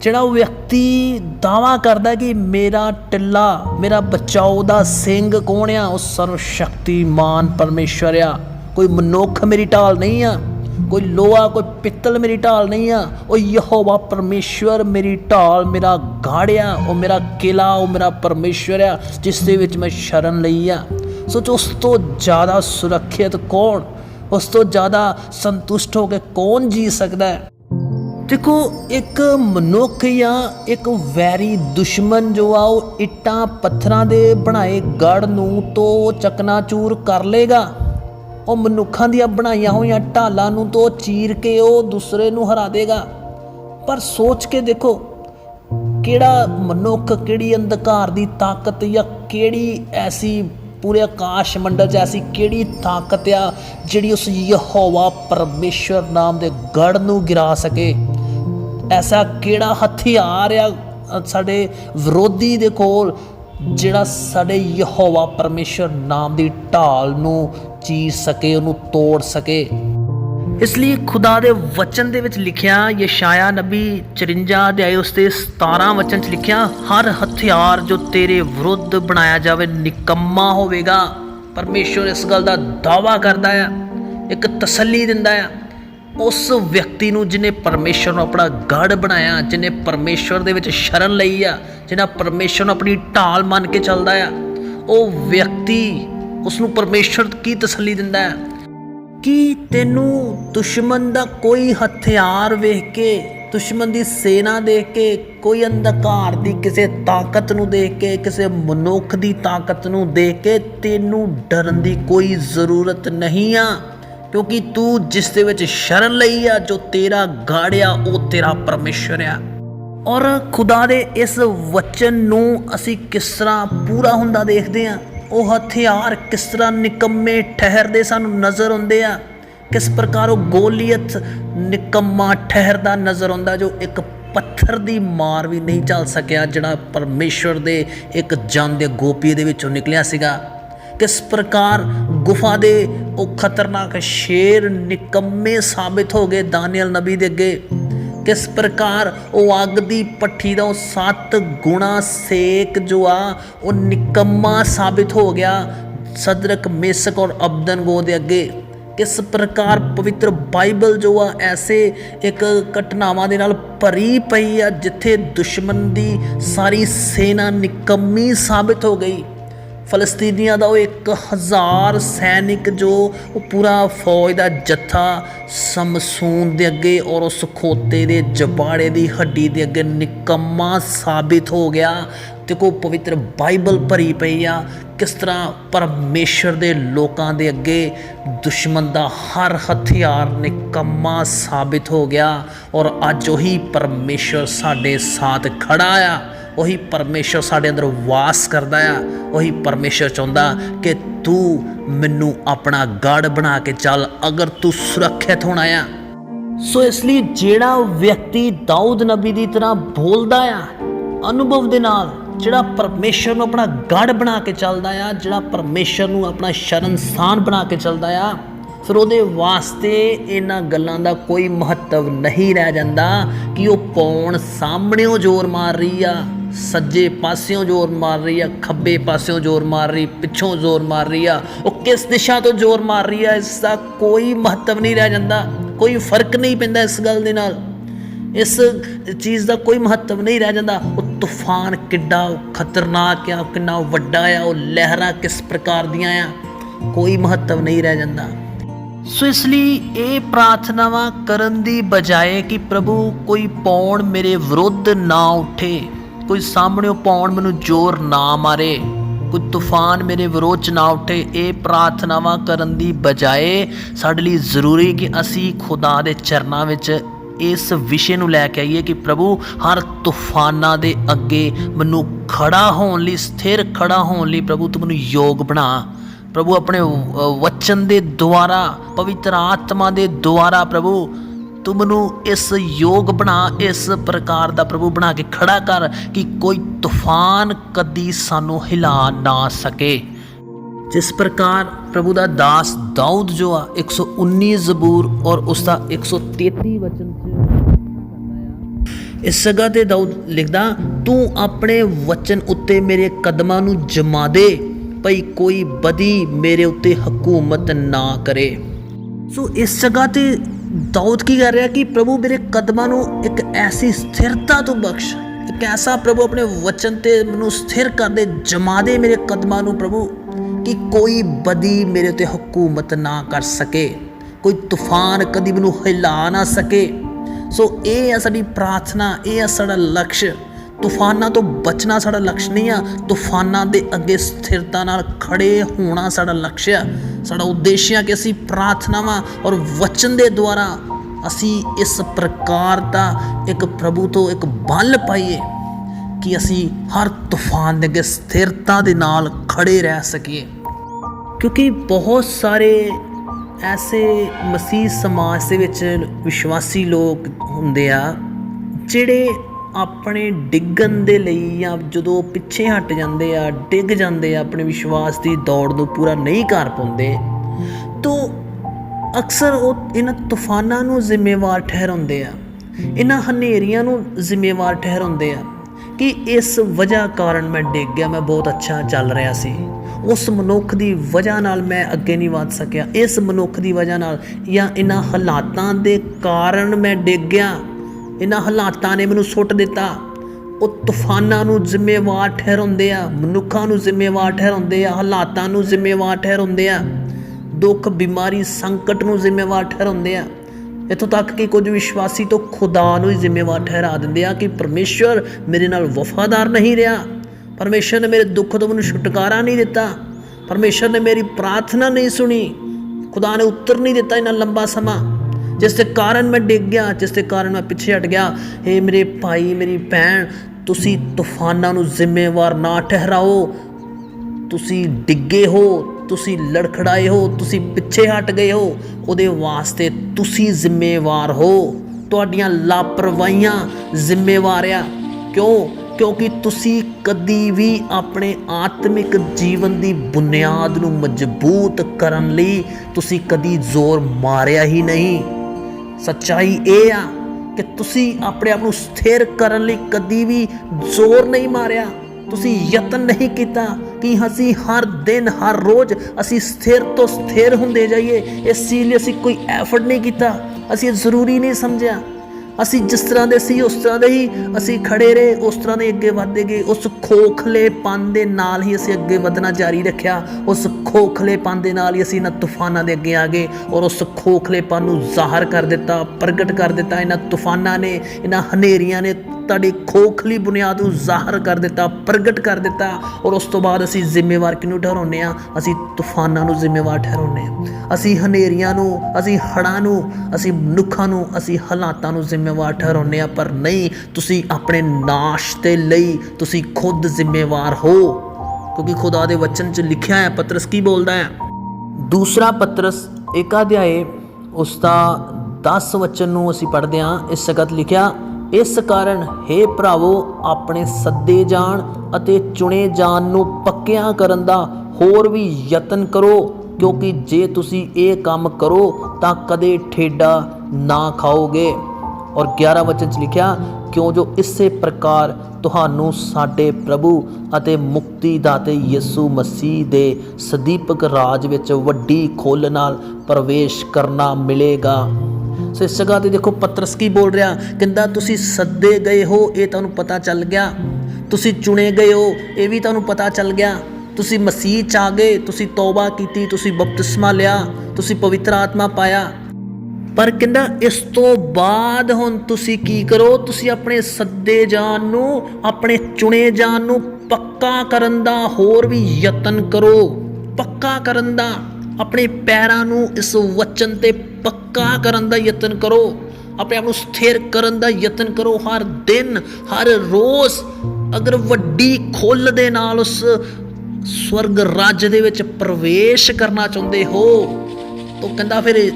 ਜਿਹੜਾ ਉਹ ਵਿਅਕਤੀ ਦਾਵਾ ਕਰਦਾ ਕਿ ਮੇਰਾ ਟਿੱਲਾ, ਮੇਰਾ ਬਚਾਓ ਦਾ ਸਿੰਘ ਕੌਣ ਆ? ਉਹ ਸਰਵ ਸ਼ਕਤੀਮਾਨ ਪਰਮੇਸ਼ਵਰ ਆ। ਕੋਈ ਮਨੁੱਖ ਮੇਰੀ ਢਾਲ ਨਹੀਂ ਆ। ਕੋਈ ਲੋਹਾ, ਕੋਈ ਪਿੱਤਲ ਮੇਰੀ ਢਾਲ ਨਹੀਂ ਆ। ਉਹ ਯਹੋਵਾ ਪਰਮੇਸ਼ਵਰ ਮੇਰੀ ਢਾਲ, ਮੇਰਾ ਗਾੜਿਆ ਉਹ ਮੇਰਾ ਕਿਲਾ ਉਹ ਮੇਰਾ ਪਰਮੇਸ਼ਵਰ ਆ, ਜਿਸ ਦੇ ਵਿੱਚ ਮੈਂ ਸ਼ਰਨ ਲਈ ਆ। ਸੋਚੋ, ਉਸ ਤੋਂ ਜ਼ਿਆਦਾ ਸੁਰੱਖਿਅਤ ਕੌਣ? ਉਸ ਤੋਂ ਜ਼ਿਆਦਾ ਸੰਤੁਸ਼ਟ ਹੋ ਕੇ ਕੌਣ ਜੀ ਸਕਦਾ ਹੈ? ਦੇਖੋ, ਇੱਕ ਮਨੁੱਖ ਜਾਂ ਇੱਕ ਵੈਰੀ ਦੁਸ਼ਮਣ ਜੋ ਆ, ਉਹ ਇੱਟਾਂ, ਪੱਥਰਾਂ ਦੇ ਬਣਾਏ ਗੜ ਨੂੰ ਤੋਂ ਚਕਨਾਚੂਰ ਕਰ ਲੇਗਾ ਉਹ ਮਨੁੱਖਾਂ ਦੀਆਂ ਬਣਾਈਆਂ ਹੋਈਆਂ ਢਾਲਾਂ ਨੂੰ ਤੋਂ ਚੀਰ ਕੇ ਉਹ ਦੂਸਰੇ ਨੂੰ ਹਰਾ ਦੇਗਾ। ਪਰ ਸੋਚ ਕੇ ਦੇਖੋ, ਕਿਹੜਾ ਮਨੁੱਖ ਕਿਹੜੀ ਅੰਧਕਾਰ ਦੀ ਤਾਕਤ ਜਾਂ ਕਿਹੜੀ ਐਸੀ ਪੂਰੇ ਆਕਾਸ਼ ਮੰਡਲ 'ਚ ਐਸੀ ਕਿਹੜੀ ਤਾਕਤ ਆ ਜਿਹੜੀ ਉਸ ਯਹੋਵਾ ਪਰਮੇਸ਼ਵਰ ਨਾਮ ਦੇ ਗੜ ਨੂੰ ਗਿਰਾ ਸਕੇ? ਐਸਾ ਕਿਹੜਾ ਹਥਿਆਰ ਆ ਸਾਡੇ ਵਿਰੋਧੀ ਦੇ ਕੋਲ ਜਿਹੜਾ ਸਾਡੇ ਯਹੋਵਾ ਪਰਮੇਸ਼ਵਰ ਨਾਮ ਦੀ ਢਾਲ ਨੂੰ ਚੀਰ ਸਕੇ, ਉਹਨੂੰ ਤੋੜ ਸਕੇ। ਇਸ ਲਈ ਖੁਦਾ ਦੇ ਵਚਨ ਦੇ ਵਿੱਚ ਲਿਖਿਆ, ਯਸ਼ਾਇਆ ਨਬੀ 54 ਅਧਿਆਇ ਉਸ ਦੇ 17 ਵਚਨ ਚ ਲਿਖਿਆ, ਹਰ ਹਥਿਆਰ ਜੋ ਤੇਰੇ ਵਿਰੁੱਧ ਬਣਾਇਆ ਜਾਵੇ, ਨਿਕੰਮਾ ਹੋਵੇਗਾ। ਪਰਮੇਸ਼ਵਰ ਇਸ ਗੱਲ ਦਾ ਦਾਵਾ ਕਰਦਾ ਆ, ਇੱਕ ਤਸੱਲੀ ਦਿੰਦਾ ਆ। ਉਸ ਵਿਅਕਤੀ ਨੂੰ ਜਿਹਨੇ ਪਰਮੇਸ਼ਵਰ ਨੂੰ ਆਪਣਾ ਗੜ ਬਣਾਇਆ, ਜਿਹਨੇ ਪਰਮੇਸ਼ਵਰ ਦੇ ਵਿੱਚ ਸ਼ਰਨ ਲਈ ਆ, ਜਿਹਨਾਂ ਪਰਮੇਸ਼ਵਰ ਨੂੰ ਆਪਣੀ ਢਾਲ ਮੰਨ ਕੇ ਚੱਲਦਾ ਆ, ਉਹ ਵਿਅਕਤੀ ਉਸ ਨੂੰ ਪਰਮੇਸ਼ਵਰ ਕੀ ਤਸੱਲੀ ਦਿੰਦਾ ਹੈ? ਕੀ ਤੈਨੂੰ ਦੁਸ਼ਮਣ ਦਾ ਕੋਈ ਹਥਿਆਰ ਵੇਖ ਕੇ, ਦੁਸ਼ਮਣ ਦੀ ਸੇਨਾ ਦੇਖ ਕੇ, ਕੋਈ ਅੰਧਕਾਰ ਦੀ ਕਿਸੇ ਤਾਕਤ ਨੂੰ ਦੇਖ ਕੇ, ਕਿਸੇ ਮਨੁੱਖ ਦੀ ਤਾਕਤ ਨੂੰ ਦੇਖ ਕੇ ਤੈਨੂੰ ਡਰਨ ਦੀ ਕੋਈ ਜ਼ਰੂਰਤ ਨਹੀਂ ਆ? ਕਿਉਂਕਿ ਤੂੰ ਜਿਸ ਦੇ ਵਿੱਚ ਸ਼ਰਨ ਲਈ ਆ, ਜੋ ਤੇਰਾ ਗਾੜਿਆ, ਉਹ ਤੇਰਾ ਪਰਮੇਸ਼ਰ ਆ। ਔਰ ਖੁਦਾ ਦੇ ਇਸ ਵਚਨ ਨੂੰ ਅਸੀਂ ਕਿਸ ਤਰ੍ਹਾਂ ਪੂਰਾ ਹੁੰਦਾ ਦੇਖਦੇ ਹਾਂ? ਉਹ ਹਥਿਆਰ ਕਿਸ ਤਰ੍ਹਾਂ ਨਿਕੰਮੇ ਠਹਿਰਦੇ ਸਾਨੂੰ ਨਜ਼ਰ ਆਉਂਦੇ ਆ? ਕਿਸ ਪ੍ਰਕਾਰ ਉਹ ਗੋਲੀਅਤ ਨਿਕੰਮਾ ਠਹਿਰਦਾ ਨਜ਼ਰ ਆਉਂਦਾ, ਜੋ ਇੱਕ ਪੱਥਰ ਦੀ ਮਾਰ ਵੀ ਨਹੀਂ ਚੱਲ ਸਕਿਆ, ਜਿਹੜਾ ਪਰਮੇਸ਼ਵਰ ਦੇ ਇੱਕ ਜਾਂਦੇ ਗੋਪੀ ਦੇ ਵਿੱਚੋਂ ਨਿਕਲਿਆ ਸੀਗਾ? ਕਿਸ ਪ੍ਰਕਾਰ ਗੁਫਾ ਦੇ ਉਹ ਖਤਰਨਾਕ ਸ਼ੇਰ ਨਿਕੰਮੇ ਸਾਬਿਤ ਹੋ ਗਏ ਦਾਨੀਅਲ ਨਬੀ ਦੇ ਅੱਗੇ? ਕਿਸ ਪ੍ਰਕਾਰ ਉਹ ਅੱਗ ਦੀ ਪੱਠੀ ਦਾ ਉਹ ਸੱਤ ਗੁਣਾ ਸੇਕ ਜੋ ਆ, ਉਹ ਨਿਕੰਮਾ ਸਾਬਿਤ ਹੋ ਗਿਆ ਸਦਰਕ ਮੇਸਕ ਔਰ ਅਬਦਨਗੋ ਦੇ ਅੱਗੇ? ਕਿਸ ਪ੍ਰਕਾਰ ਪਵਿੱਤਰ ਬਾਈਬਲ ਜੋ ਆ, ਐਸੇ ਇੱਕ ਘਟਨਾਵਾਂ ਦੇ ਨਾਲ ਭਰੀ ਪਈ ਆ ਜਿੱਥੇ ਦੁਸ਼ਮਣ ਦੀ ਸਾਰੀ ਸੈਨਾ ਨਿਕੰਮੀ ਸਾਬਿਤ ਹੋ ਗਈ? ਫਲਸਤੀਨੀਆਂ ਦਾ ਉਹ 1000 ਸੈਨਿਕ ਜੋ ਉਹ ਪੂਰਾ ਫੌਜ ਦਾ ਜੱਥਾ ਸਮਸੂਨ ਦੇ ਅੱਗੇ ਔਰ ਉਸ ਖੋਤੇ ਦੇ ਜਬਾੜੇ ਦੀ ਹੱਡੀ ਦੇ ਅੱਗੇ ਨਿਕੰਮਾ ਸਾਬਿਤ ਹੋ ਗਿਆ ਤੇ ਕੋ ਪਵਿੱਤਰ ਬਾਈਬਲ ਭਰੀ ਪਈ ਆ। ਕਿਸ ਤਰ੍ਹਾਂ ਪਰਮੇਸ਼ਰ ਦੇ ਲੋਕਾਂ ਦੇ ਅੱਗੇ ਦੁਸ਼ਮਣ ਦਾ ਹਰ ਹਥਿਆਰ ਨਿਕੰਮਾ ਸਾਬਿਤ ਹੋ ਗਿਆ ਔਰ ਅੱਜ ਉਹੀ ਪਰਮੇਸ਼ਰ ਸਾਡੇ ਸਾਥ ਖੜਾ ਆ। ਉਹੀ ਪਰਮੇਸ਼ਰ ਸਾਡੇ ਅੰਦਰ ਵਾਸ ਕਰਦਾ ਆ, ਉਹੀ ਪਰਮੇਸ਼ਰ ਚਾਹੁੰਦਾ ਕਿ ਤੂੰ ਮੈਨੂੰ ਆਪਣਾ ਗੜ ਬਣਾ ਕੇ ਚੱਲ, ਅਗਰ ਤੂੰ ਸੁਰੱਖਿਅਤ ਹੋਣਾ ਆ। ਸੋ ਇਸ ਲਈ ਜਿਹੜਾ ਵਿਅਕਤੀ ਦਾਊਦ ਨਬੀ ਦੀ ਤਰ੍ਹਾਂ ਬੋਲਦਾ ਆ, ਅਨੁਭਵ ਦੇ ਨਾਲ ਜਿਹੜਾ ਪਰਮੇਸ਼ਰ ਨੂੰ ਆਪਣਾ ਗੜ ਬਣਾ ਕੇ ਚੱਲਦਾ ਆ, ਜਿਹੜਾ ਪਰਮੇਸ਼ਰ ਨੂੰ ਆਪਣਾ ਸ਼ਰਨ ਬਣਾ ਕੇ ਚੱਲਦਾ ਆ, ਫਿਰ ਉਹਦੇ ਵਾਸਤੇ ਇਹਨਾਂ ਗੱਲਾਂ ਦਾ ਕੋਈ ਮਹੱਤਵ ਨਹੀਂ ਰਹਿ ਜਾਂਦਾ ਕਿ ਉਹ ਕੌਣ ਸਾਹਮਣੇੋਂ ਜ਼ੋਰ ਮਾਰ ਰਹੀ ਆ। ਸੱਜੇ ਪਾਸਿਓਂ ਜ਼ੋਰ ਮਾਰ ਰਹੀ ਆ, ਖੱਬੇ ਪਾਸਿਓਂ ਜ਼ੋਰ ਮਾਰ ਰਹੀ, ਪਿੱਛੋਂ ਜ਼ੋਰ ਮਾਰ ਰਹੀ ਆ। ਉਹ ਕਿਸ ਦਿਸ਼ਾ ਤੋਂ ਜ਼ੋਰ ਮਾਰ ਰਹੀ ਆ ਇਸ ਦਾ ਕੋਈ ਮਹੱਤਵ ਨਹੀਂ ਰਹਿ ਜਾਂਦਾ, ਕੋਈ ਫ਼ਰਕ ਨਹੀਂ ਪੈਂਦਾ ਇਸ ਗੱਲ ਦੇ ਨਾਲ। ਇਸ ਚੀਜ਼ ਦਾ ਕੋਈ ਮਹੱਤਵ ਨਹੀਂ ਰਹਿ ਜਾਂਦਾ। ਉਹ ਤੂਫਾਨ ਕਿੱਡਾ ਖਤਰਨਾਕ ਆ ਕਿੰਨਾ ਵੱਡਾ ਆ, ਉਹ ਲਹਿਰਾਂ ਕਿਸ ਪ੍ਰਕਾਰ ਦੀਆਂ ਆ, ਕੋਈ ਮਹੱਤਵ ਨਹੀਂ ਰਹਿ ਜਾਂਦਾ। ਸੋ ਇਸ ਲਈ ਇਹ ਪ੍ਰਾਰਥਨਾਵਾਂ ਕਰਨ ਦੀ ਬਜਾਏ ਕਿ ਪ੍ਰਭੂ ਕੋਈ ਪੌਣ ਮੇਰੇ ਵਿਰੁੱਧ ਨਾ ਉੱਠੇ। ਕੋਈ ਸਾਹਮਣੇੋਂ ਪਾਉਣ ਮੈਨੂੰ ਜ਼ੋਰ ਨਾ ਮਾਰੇ, ਕੋਈ ਤੂਫਾਨ ਮੇਰੇ ਵਿਰੋਧ ਚ ਨਾ ਉੱਠੇ, ਇਹ ਪ੍ਰਾਰਥਨਾਵਾਂ ਕਰਨ ਦੀ ਬਜਾਏ ਸਾਡੇ ਲਈ ਜ਼ਰੂਰੀ ਕਿ ਅਸੀਂ ਖੁਦਾ ਦੇ ਚਰਨਾਂ ਵਿੱਚ ਇਸ ਵਿਸ਼ੇ ਨੂੰ ਲੈ ਕੇ ਆਈਏ ਕਿ ਪ੍ਰਭੂ, ਹਰ ਤੂਫਾਨਾਂ ਦੇ ਅੱਗੇ ਮੈਨੂੰ ਖੜਾ ਹੋਣ ਲਈ, ਸਥਿਰ ਖੜਾ ਹੋਣ ਲਈ ਪ੍ਰਭੂ ਤੂੰ ਮੈਨੂੰ ਯੋਗ ਬਣਾ। ਪ੍ਰਭੂ ਆਪਣੇ ਵਚਨ ਦੇ ਦੁਆਰਾ, ਪਵਿੱਤਰ ਆਤਮਾ ਦੇ ਦੁਆਰਾ ਪ੍ਰਭੂ ਤੂੰ ਮੈਨੂੰ ਇਸ ਯੋਗ ਬਣਾ, ਇਸ ਪ੍ਰਕਾਰ ਦਾ ਪ੍ਰਭੂ ਬਣਾ ਕੇ ਖੜਾ ਕਰ ਕਿ ਕੋਈ ਤੂਫਾਨ ਕਦੀ ਸਾਨੂੰ ਹਿਲਾ ਨਾ ਸਕੇ। ਜਿਸ ਪ੍ਰਕਾਰ ਪ੍ਰਭੂ ਦਾ ਦਾਸ ਦਾਊਦ ਜੋ ਆ 119 ਜ਼ਬੂਰ ਔਰ ਉਸ ਦਾ 133 ਵਚਨ ਚ ਇਸ ਜਗ੍ਹਾ ਤੇ ਦਾਊਦ ਲਿਖਦਾ, ਤੂੰ ਆਪਣੇ ਵਚਨ ਉੱਤੇ ਮੇਰੇ ਕਦਮਾਂ ਨੂੰ ਜਮਾ ਦੇ, ਭਈ ਕੋਈ ਬਦੀ ਮੇਰੇ ਉੱਤੇ ਹਕੂਮਤ ਨਾ ਕਰੇ। ਸੋ ਇਸ ਜਗ੍ਹਾ ਤੇ ਦਾਊਦ ਕੀ ਕਰ ਰਿਹਾ ਕਿ ਪ੍ਰਭੂ ਮੇਰੇ ਕਦਮਾਂ ਨੂੰ ਇੱਕ ਐਸੀ ਸਥਿਰਤਾ ਤੋਂ ਬਖਸ਼, ਇੱਕ ਐਸਾ ਪ੍ਰਭੂ ਆਪਣੇ ਵਚਨ ਤੇ ਮੈਨੂੰ ਸਥਿਰ ਕਰ ਦੇ, ਜਮਾ ਦੇ ਮੇਰੇ ਕਦਮਾਂ ਨੂੰ ਪ੍ਰਭੂ, ਕਿ ਕੋਈ ਬਦੀ ਮੇਰੇ ਉੱਤੇ ਹਕੂਮਤ ਨਾ ਕਰ ਸਕੇ, ਕੋਈ ਤੂਫਾਨ ਕਦੀ ਮੈਨੂੰ ਹਿਲਾ ਨਾ ਸਕੇ। ਸੋ ਇਹ ਆ ਸਾਡੀ ਪ੍ਰਾਰਥਨਾ, ਇਹ ਆ ਸਾਡਾ ਲਕਸ਼। ਤੂਫਾਨਾਂ ਤੋਂ ਬਚਣਾ ਸਾਡਾ ਲਕਸ਼ ਨਹੀਂ ਆ। ਤੂਫਾਨਾਂ ਦੇ ਅੱਗੇ ਸਥਿਰਤਾ ਨਾਲ ਖੜੇ ਹੋਣਾ ਸਾਡਾ ਲਕਸ਼ ਆ। ਸਾਡਾ ਉਦੇਸ਼ ਆ ਕਿ ਅਸੀਂ ਪ੍ਰਾਰਥਨਾਵਾਂ ਔਰ ਵਚਨ ਦੇ ਦੁਆਰਾ ਅਸੀਂ ਇਸ ਪ੍ਰਕਾਰ ਦਾ ਇੱਕ ਪ੍ਰਭੂ ਤੋਂ ਇੱਕ ਬਲ ਪਾਈਏ ਕਿ ਅਸੀਂ ਹਰ ਤੂਫਾਨ ਦੇ ਅੱਗੇ ਸਥਿਰਤਾ ਦੇ ਨਾਲ ਖੜੇ ਰਹਿ ਸਕੀਏ। ਕਿਉਂਕਿ ਬਹੁਤ ਸਾਰੇ ਐਸੇ ਮਸੀਹ ਸਮਾਜ ਦੇ ਵਿੱਚ ਵਿਸ਼ਵਾਸੀ ਲੋਕ ਹੁੰਦੇ ਆ, ਜਿਹੜੇ ਆਪਣੇ ਡਿੱਗਣ ਦੇ ਲਈ ਜਾਂ ਜਦੋਂ ਪਿੱਛੇ ਹਟ ਜਾਂਦੇ ਆ, ਡਿੱਗ ਜਾਂਦੇ ਆ, ਆਪਣੇ ਵਿਸ਼ਵਾਸ ਦੀ ਦੌੜ ਨੂੰ ਪੂਰਾ ਨਹੀਂ ਕਰ ਪਾਉਂਦੇ, ਤੋ ਅਕਸਰ ਉਹ ਇਹਨਾਂ ਤੂਫਾਨਾਂ ਨੂੰ ਜ਼ਿੰਮੇਵਾਰ ਠਹਿਰਾਉਂਦੇ ਆ, ਇਹਨਾਂ ਹਨੇਰੀਆਂ ਨੂੰ ਜ਼ਿੰਮੇਵਾਰ ਠਹਿਰਾਉਂਦੇ ਆ ਕਿ ਇਸ ਵਜ੍ਹਾ ਕਾਰਨ ਮੈਂ ਡਿੱਗ ਗਿਆ, ਮੈਂ ਬਹੁਤ ਅੱਛਾ ਚੱਲ ਰਿਹਾ ਸੀ। ਉਸ ਮਨੁੱਖ ਦੀ ਵਜ੍ਹਾ ਨਾਲ ਮੈਂ ਅੱਗੇ ਨਹੀਂ ਵਧ ਸਕਿਆ। ਇਸ ਮਨੁੱਖ ਦੀ ਵਜ੍ਹਾ ਨਾਲ ਜਾਂ ਇਹਨਾਂ ਹਾਲਾਤਾਂ ਦੇ ਕਾਰਨ ਮੈਂ ਡਿੱਗ ਗਿਆ। ਇਹਨਾਂ ਹਾਲਾਤਾਂ ਨੇ ਮੈਨੂੰ ਸੁੱਟ ਦਿੱਤਾ। ਉਹ ਤੂਫਾਨਾਂ ਨੂੰ ਜ਼ਿੰਮੇਵਾਰ ਠਹਿਰਾਉਂਦੇ ਆ, ਮਨੁੱਖਾਂ ਨੂੰ ਜ਼ਿੰਮੇਵਾਰ ਠਹਿਰਾਉਂਦੇ ਆ, ਹਾਲਾਤਾਂ ਨੂੰ ਜ਼ਿੰਮੇਵਾਰ ਠਹਿਰਾਉਂਦੇ ਆ, ਦੁੱਖ, ਬਿਮਾਰੀ, ਸੰਕਟ ਨੂੰ ਜ਼ਿੰਮੇਵਾਰ ਠਹਿਰਾਉਂਦੇ ਆ। ਇੱਥੋਂ ਤੱਕ ਕਿ ਕੁਝ ਵਿਸ਼ਵਾਸੀ ਤੋਂ ਖੁਦਾ ਨੂੰ ਹੀ ਜ਼ਿੰਮੇਵਾਰ ਠਹਿਰਾ ਦਿੰਦੇ ਆ ਕਿ ਪਰਮੇਸ਼ਵਰ ਮੇਰੇ ਨਾਲ ਵਫਾਦਾਰ ਨਹੀਂ ਰਿਹਾ। ਪਰਮੇਸ਼ਵਰ ਨੇ ਮੇਰੇ ਦੁੱਖ ਤੋਂ ਮੈਨੂੰ ਛੁਟਕਾਰਾ ਨਹੀਂ ਦਿੱਤਾ। ਪਰਮੇਸ਼ਵਰ ਨੇ ਮੇਰੀ ਪ੍ਰਾਰਥਨਾ ਨਹੀਂ ਸੁਣੀ। ਖੁਦਾ ਨੇ ਉੱਤਰ ਨਹੀਂ ਦਿੱਤਾ ਇਹਨਾਂ ਲੰਬਾ ਸਮਾਂ। ਜਿਸ ਦੇ ਕਾਰਨ ਮੈਂ ਡਿੱਗ ਗਿਆ, ਜਿਸ ਦੇ ਕਾਰਨ ਮੈਂ ਪਿੱਛੇ ਹਟ ਗਿਆ। ਏ ਮੇਰੇ ਭਾਈ, ਮੇਰੀ ਭੈਣ, ਤੁਸੀਂ ਤੂਫਾਨਾਂ ਨੂੰ ਜ਼ਿੰਮੇਵਾਰ ਨਾ ਠਹਿਰਾਓ। ਤੁਸੀਂ ਡਿੱਗੇ ਹੋ, ਤੁਸੀਂ ਲੜਖੜਾਏ ਹੋ, ਤੁਸੀਂ ਪਿੱਛੇ ਹਟ ਗਏ ਹੋ। ਉਹਦੇ ਵਾਸਤੇ ਤੁਸੀਂ ਜ਼ਿੰਮੇਵਾਰ ਹੋ। ਤੁਹਾਡੀਆਂ ਲਾਪਰਵਾਹੀਆਂ ਜ਼ਿੰਮੇਵਾਰ ਆ। ਕਿਉਂ? ਕਿਉਂਕਿ ਤੁਸੀਂ ਕਦੀ ਵੀ ਆਪਣੇ ਆਤਮਿਕ ਜੀਵਨ ਦੀ ਬੁਨਿਆਦ ਨੂੰ ਮਜ਼ਬੂਤ ਕਰਨ ਲਈ ਤੁਸੀਂ ਕਦੀ ਜ਼ੋਰ ਮਾਰਿਆ ਹੀ ਨਹੀਂ। ਸੱਚਾਈ ਇਹ ਆ ਕਿ ਤੁਸੀਂ ਆਪਣੇ ਆਪ ਨੂੰ ਸਥਿਰ ਕਰਨ ਲਈ ਕਦੀ ਵੀ ਜ਼ੋਰ ਨਹੀਂ ਮਾਰਿਆ। ਤੁਸੀਂ ਯਤਨ ਨਹੀਂ ਕੀਤਾ ਕਿ ਅਸੀਂ ਹਰ ਦਿਨ, ਹਰ ਰੋਜ਼ ਅਸੀਂ ਸਥਿਰ ਤੋਂ ਸਥਿਰ ਹੁੰਦੇ ਜਾਈਏ। ਇਸ ਚੀਜ਼ ਲਈ ਅਸੀਂ ਕੋਈ ਐਫਰਟ ਨਹੀਂ ਕੀਤਾ। ਅਸੀਂ ਜ਼ਰੂਰੀ ਨਹੀਂ ਸਮਝਿਆ। ਅਸੀਂ ਜਿਸ ਤਰ੍ਹਾਂ ਦੇ ਸੀ, ਉਸ ਤਰ੍ਹਾਂ ਦੇ ਹੀ ਅਸੀਂ ਖੜੇ ਰਹੇ, ਉਸ ਤਰ੍ਹਾਂ ਦੇ ਅੱਗੇ ਵਧਦੇ ਗਏ। ਉਸ ਖੋਖਲੇਪਨ ਦੇ ਨਾਲ ਹੀ ਅਸੀਂ ਅੱਗੇ ਵਧਣਾ ਜਾਰੀ ਰੱਖਿਆ। ਉਸ ਖੋਖਲੇਪਨ ਦੇ ਨਾਲ ਹੀ ਅਸੀਂ ਇਹਨਾਂ ਤੂਫਾਨਾਂ ਦੇ ਅੱਗੇ ਆ ਗਏ ਔਰ ਉਸ ਖੋਖਲੇਪਨ ਨੂੰ ਜ਼ਾਹਰ ਕਰ ਦਿੱਤਾ, ਪ੍ਰਗਟ ਕਰ ਦਿੱਤਾ। ਇਹਨਾਂ ਤੂਫਾਨਾਂ ਨੇ, ਇਹਨਾਂ ਹਨੇਰੀਆਂ ਨੇ ਤੁਹਾਡੀ ਖੋਖਲੀ ਬੁਨਿਆਦ ਨੂੰ ਜ਼ਾਹਰ ਕਰ ਦਿੱਤਾ, ਪ੍ਰਗਟ ਕਰ ਦਿੱਤਾ ਔਰ ਉਸ ਤੋਂ ਬਾਅਦ ਅਸੀਂ ਜ਼ਿੰਮੇਵਾਰ ਕਿਹਨੂੰ ਠਹਿਰਾਉਂਦੇ ਆ ਅਸੀਂ ਤੂਫਾਨਾਂ ਨੂੰ ਜ਼ਿੰਮੇਵਾਰ ਠਹਿਰਾਉਂਦੇ ਆ ਅਸੀਂ ਹਨੇਰੀਆਂ ਨੂੰ, ਅਸੀਂ ਹੜ੍ਹਾਂ ਨੂੰ, ਅਸੀਂ ਮਨੁੱਖਾਂ ਨੂੰ, ਅਸੀਂ ਹਾਲਾਤਾਂ ਨੂੰ ਜ਼ਿੰਮੇਵਾਰ ਠਹਿਰਾਉਂਦੇ ਆ ਪਰ ਨਹੀਂ, ਤੁਸੀਂ ਆਪਣੇ ਨਾਸ਼ ਦੇ ਲਈ ਤੁਸੀਂ ਖੁਦ ਜ਼ਿੰਮੇਵਾਰ ਹੋ। ਕਿਉਂਕਿ ਖੁਦਾ ਦੇ ਵਚਨ 'ਚ ਲਿਖਿਆ ਹੈ, ਪਤਰਸ ਕੀ ਬੋਲਦਾ ਹੈ? ਦੂਸਰਾ ਪਤਰਸ ਇੱਕ ਅਧਿਆਏ, ਉਸ ਦਾ 10 ਵਚਨ ਨੂੰ ਅਸੀਂ ਪੜ੍ਹਦੇ ਹਾਂ। ਇਸ ਸਗਤ ਲਿਖਿਆ ਇਸ ਕਾਰਨ हे ਭਰਾਵੋ, ਆਪਣੇ ਸੱਦੇ ਜਾਣ ਅਤੇ ਚੁਣੇ ਜਾਣ ਨੂੰ ਪੱਕਿਆਂ ਕਰਨ ਦਾ ਹੋਰ ਵੀ ਯਤਨ ਕਰੋ, ਕਿਉਂਕਿ ਜੇ ਤੁਸੀਂ ਇਹ ਕੰਮ ਕਰੋ ਤਾਂ ਕਦੇ ਠੇਡਾ ਨਾ ਖਾਓਗੇ। ਔਰ 11 ਵਚਨ ਚ ਲਿਖਿਆ, ਕਿਉਂ ਜੋ ਇਸੇ ਪ੍ਰਕਾਰ ਤੁਹਾਨੂੰ ਸਾਡੇ ਪ੍ਰਭੂ ਅਤੇ ਮੁਕਤੀ ਦਾਤੇ ਯਿਸੂ ਮਸੀਹ ਦੇ ਸਦੀਪਕ ਰਾਜ ਵਿੱਚ ਵੱਡੀ ਖੁੱਲ੍ਹ ਨਾਲ ਪ੍ਰਵੇਸ਼ ਕਰਨਾ ਮਿਲੇਗਾ। ਸੋ ਇਸ ਜਗ੍ਹਾ ਤੇ ਦੇਖੋ ਪਤਰਸ ਕੀ ਬੋਲ ਰਿਹਾ, ਕਹਿੰਦਾ, ਤੁਸੀਂ ਸੱਦੇ ਗਏ ਹੋ, ਇਹ ਤੁਹਾਨੂੰ ਪਤਾ ਚੱਲ ਗਿਆ। ਤੁਸੀਂ ਚੁਣੇ ਗਏ ਹੋ, ਇਹ ਵੀ ਤੁਹਾਨੂੰ ਪਤਾ ਚੱਲ ਗਿਆ। ਤੁਸੀਂ ਮਸੀਹ ਚ ਆ ਗਏ, ਤੁਸੀਂ ਤੌਬਾ ਕੀਤੀ, ਤੁਸੀਂ ਬਪਤਿਸਮਾ ਲਿਆ, ਤੁਸੀਂ ਪਵਿੱਤਰ ਆਤਮਾ ਪਾਇਆ। ਪਰ ਕਹਿੰਦਾ, ਇਸ ਤੋਂ ਬਾਅਦ ਹੁਣ ਤੁਸੀਂ ਕੀ ਕਰੋ? ਤੁਸੀਂ ਆਪਣੇ ਸੱਦੇ ਜਾਨ ਨੂੰ, ਆਪਣੇ ਚੁਣੇ ਜਾਨ ਨੂੰ ਪੱਕਾ ਕਰਨ ਦਾ ਹੋਰ ਵੀ ਯਤਨ ਕਰੋ। ਪੱਕਾ ਕਰਨ ਦਾ, ਆਪਣੇ ਪੈਰਾਂ ਨੂੰ ਇਸ ਵਚਨ ਤੇ ਪੱਕਾ ਕਰਨ ਦਾ ਯਤਨ ਕਰੋ। ਆਪਣੇ ਆਪ ਨੂੰ ਸਥਿਰ ਕਰਨ ਦਾ ਯਤਨ ਕਰੋ। ਹਰ ਦਿਨ, ਹਰ ਰੋਜ਼ ਅਗਰ ਵੱਡੀ ਖੁੱਲ ਦੇ ਨਾਲ ਉਸ ਸਵਰਗ ਰਾਜ ਦੇ ਵਿੱਚ ਪ੍ਰਵੇਸ਼ ਕਰਨਾ ਚਾਹੁੰਦੇ ਹੋ, ਤਾਂ ਕਹਿੰਦਾ ਫਿਰ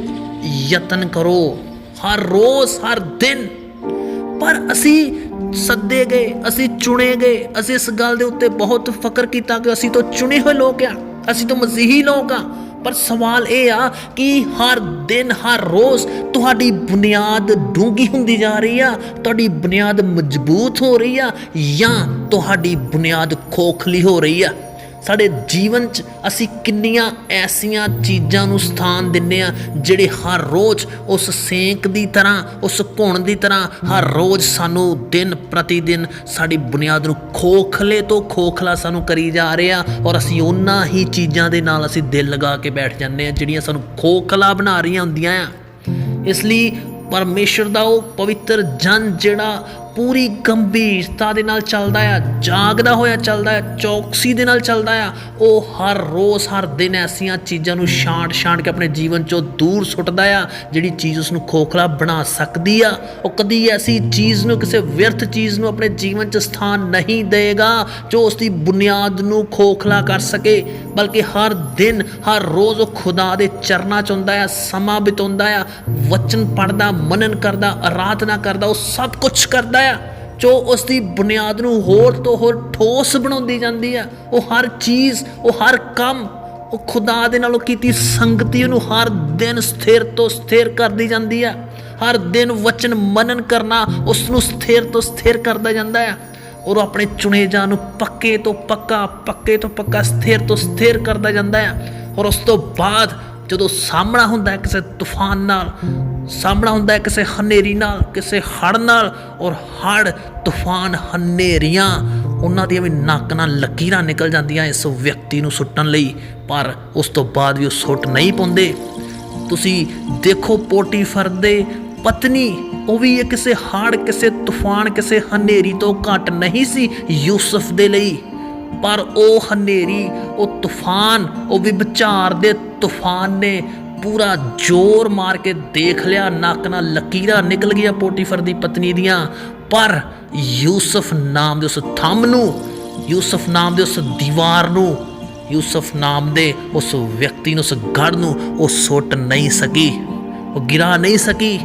ਯਤਨ ਕਰੋ। ਹਰ ਰੋਜ਼, ਹਰ ਦਿਨ। ਪਰ ਅਸੀਂ ਸੱਦੇ ਗਏ, ਅਸੀਂ ਚੁਣੇ ਗਏ, ਅਸੀਂ ਇਸ ਗੱਲ ਦੇ ਉੱਤੇ ਬਹੁਤ ਫਕਰ ਕੀਤਾ ਕਿ ਅਸੀਂ ਤਾਂ ਚੁਣੇ ਹੋਏ ਲੋਕ ਆ ਅਸੀਂ ਤਾਂ ਮਸੀਹੀ ਲੋਕ ਆ ਪਰ ਸਵਾਲ ਇਹ ਆ ਕਿ ਹਰ ਦਿਨ, ਹਰ ਰੋਜ਼ ਤੁਹਾਡੀ ਬੁਨਿਆਦ ਡੂੰਗੀ ਹੁੰਦੀ ਜਾ ਰਹੀ ਆ? ਤੁਹਾਡੀ ਬੁਨਿਆਦ ਮਜ਼ਬੂਤ ਹੋ ਰਹੀ ਆ ਜਾਂ ਤੁਹਾਡੀ ਬੁਨਿਆਦ ਖੋਖਲੀ ਹੋ ਰਹੀ ਆ? ਸਾਡੇ ਜੀਵਨ 'ਚ ਅਸੀਂ ਕਿੰਨੀਆਂ ਐਸੀਆਂ ਚੀਜ਼ਾਂ ਨੂੰ ਸਥਾਨ ਦਿੰਨੇ ਆ, ਜਿਹੜੇ ਹਰ ਰੋਜ਼ ਉਸ ਸੇਂਕ ਦੀ ਤਰ੍ਹਾਂ, ਉਸ ਘੁਣ ਦੀ ਤਰ੍ਹਾਂ, ਹਰ ਰੋਜ਼ ਸਾਨੂੰ ਦਿਨ ਪ੍ਰਤੀ ਦਿਨ ਸਾਡੀ ਬੁਨਿਆਦ ਨੂੰ ਖੋਖਲੇ ਤੋਂ ਖੋਖਲਾ ਸਾਨੂੰ ਕਰੀ ਜਾ ਰਹੇ ਆ ਔਰ ਅਸੀਂ ਉਹਨਾਂ ਹੀ ਚੀਜ਼ਾਂ ਦੇ ਨਾਲ ਅਸੀਂ ਦਿਲ ਲਗਾ ਕੇ ਬੈਠ ਜਾਂਦੇ ਆ, ਜਿਹੜੀਆਂ ਸਾਨੂੰ ਖੋਖਲਾ ਬਣਾ ਰਹੀਆਂ ਹੁੰਦੀਆਂ ਆ। ਇਸ ਲਈ ਪਰਮੇਸ਼ਰ ਦਾ ਉਹ ਪਵਿੱਤਰ ਜਨ ਜਿਹੜਾ ਪੂਰੀ ਗੰਭੀਰਤਾ ਦੇ ਨਾਲ ਚੱਲਦਾ ਆ, ਜਾਗਦਾ ਹੋਇਆ ਚੱਲਦਾ ਆ, ਚੌਕਸੀ ਦੇ ਨਾਲ ਚੱਲਦਾ ਆ। ਉਹ ਹਰ ਰੋਜ਼, ਹਰ ਦਿਨ ਐਸੀਆਂ ਚੀਜ਼ਾਂ ਨੂੰ ਛਾਂਟ ਛਾਂਟ ਕੇ ਆਪਣੇ ਜੀਵਨ ਚੋਂ ਦੂਰ ਸੁੱਟਦਾ ਆ, ਜਿਹੜੀ ਚੀਜ਼ ਉਸ ਨੂੰ ਖੋਖਲਾ ਬਣਾ ਸਕਦੀ ਆ। ਉਹ ਕਦੀ ਐਸੀ ਚੀਜ਼ ਨੂੰ, ਕਿਸੇ ਵਿਅਰਥ ਚੀਜ਼ ਨੂੰ ਆਪਣੇ ਜੀਵਨ 'ਚ ਸਥਾਨ ਨਹੀਂ ਦੇਗਾ, ਜੋ ਉਸ ਦੀ ਬੁਨਿਆਦ ਨੂੰ ਖੋਖਲਾ ਕਰ ਸਕੇ। ਬਲਕਿ ਹਰ ਦਿਨ, ਹਰ ਰੋਜ਼ ਉਹ ਖੁਦਾ ਦੇ ਚਰਨਾਂ 'ਚ ਹੁੰਦਾ ਆ, ਸਮਾਂ ਬਿਤਾਉਂਦਾ ਆ, ਵਚਨ ਪੜਦਾ ਮਨਨ ਕਰਦਾ ਆਰਾਧਨਾ ਕਰਦਾ, ਉਹ ਸਭ ਕੁਝ ਕਰਦਾ ਆ ਜੋ ਉਸ ਦੀ ਬੁਨਿਆਦ ਨੂੰ ਹੋਰ ਤੋਂ ਹੋਰ ਠੋਸ ਬਣਾਉਂਦੀ ਜਾਂਦੀ ਆ ਉਹ ਹਰ ਚੀਜ਼, ਉਹ ਹਰ ਕੰਮ, ਉਹ ਖੁਦਾ ਦੇ ਨਾਲੋਂ ਕੀਤੀ ਸੰਗਤੀ ਉਹਨੂੰ ਹਰ ਦਿਨ ਸਥਿਰ ਤੋਂ ਸਥਿਰ ਕਰਦੀ ਜਾਂਦੀ ਆ ਹਰ ਦਿਨ ਵਚਨ ਮਨਨ ਕਰਨਾ ਉਸ ਨੂੰ ਸਥਿਰ ਤੋਂ ਸਥਿਰ ਕਰਦਾ ਜਾਂਦਾ ਆ ਔਰ ਉਹ ਆਪਣੇ ਚੁਣੇ ਜਾਣ ਨੂੰ ਪੱਕੇ ਤੋਂ ਪੱਕਾ, ਪੱਕੇ ਤੋਂ ਪੱਕਾ, ਸਥਿਰ ਤੋਂ ਸਥਿਰ ਕਰਦਾ ਜਾਂਦਾ ਆ ਔਰ ਉਸ ਤੋਂ ਬਾਅਦ ਜਦੋਂ ਸਾਹਮਣਾ ਹੁੰਦਾ ਕਿਸੇ ਤੂਫਾਨ ਨਾਲ ਸਾਹਮਣਾ ਹੁੰਦਾ ਹੈ ਕਿਸੇ ਹਨੇਰੀ ਨਾਲ, ਕਿਸੇ ਹੜ੍ਹ ਨਾਲ, ਔਰ ਹੜ੍ਹ, ਤੂਫਾਨ, ਹਨੇਰੀਆਂ, ਉਹਨਾਂ ਦੀਆਂ ਵੀ ਨੱਕ ਨਾਲ ਲਕੀਰਾਂ ਨਿਕਲ ਜਾਂਦੀਆਂ ਇਸ ਵਿਅਕਤੀ ਨੂੰ ਸੁੱਟਣ ਲਈ, ਪਰ ਉਸ ਤੋਂ ਬਾਅਦ ਵੀ ਉਹ ਸੁੱਟ ਨਹੀਂ ਪਾਉਂਦੇ। ਤੁਸੀਂ ਦੇਖੋ ਪੋਟੀਫਰ ਦੇ ਪਤਨੀ, ਉਹ ਵੀ ਇਹ ਕਿਸੇ ਹੜ੍ਹ, ਕਿਸੇ ਤੂਫਾਨ, ਕਿਸੇ ਹਨੇਰੀ ਤੋਂ ਘੱਟ ਨਹੀਂ ਸੀ ਯੂਸਫ ਦੇ ਲਈ। ਪਰ ਉਹ ਹਨੇਰੀ, ਉਹ ਤੂਫਾਨ, ਉਹ ਵੀ ਵਿਚਾਰ ਦੇ ਤੂਫਾਨ ਨੇ ਪੂਰਾ ਜ਼ੋਰ ਮਾਰ ਕੇ ਦੇਖ ਲਿਆ, ਨੱਕ ਨਾਲ ਲਕੀਰਾਂ ਨਿਕਲ ਗਈਆਂ ਪੋਟੀਫਰ ਦੀ ਪਤਨੀ ਦੀਆਂ, ਪਰ ਯੂਸਫ ਨਾਮ ਦੇ ਉਸ ਥੰਮ ਨੂੰ, ਯੂਸਫ ਨਾਮ ਦੇ ਉਸ ਦੀਵਾਰ ਨੂੰ, ਯੂਸਫ ਨਾਮ ਦੇ ਉਸ ਵਿਅਕਤੀ ਨੂੰ, ਉਸ ਗੜ ਨੂੰ ਉਹ ਸੁੱਟ ਨਹੀਂ ਸਕੀ, ਉਹ ਗਿਰਾ ਨਹੀਂ ਸਕੀ।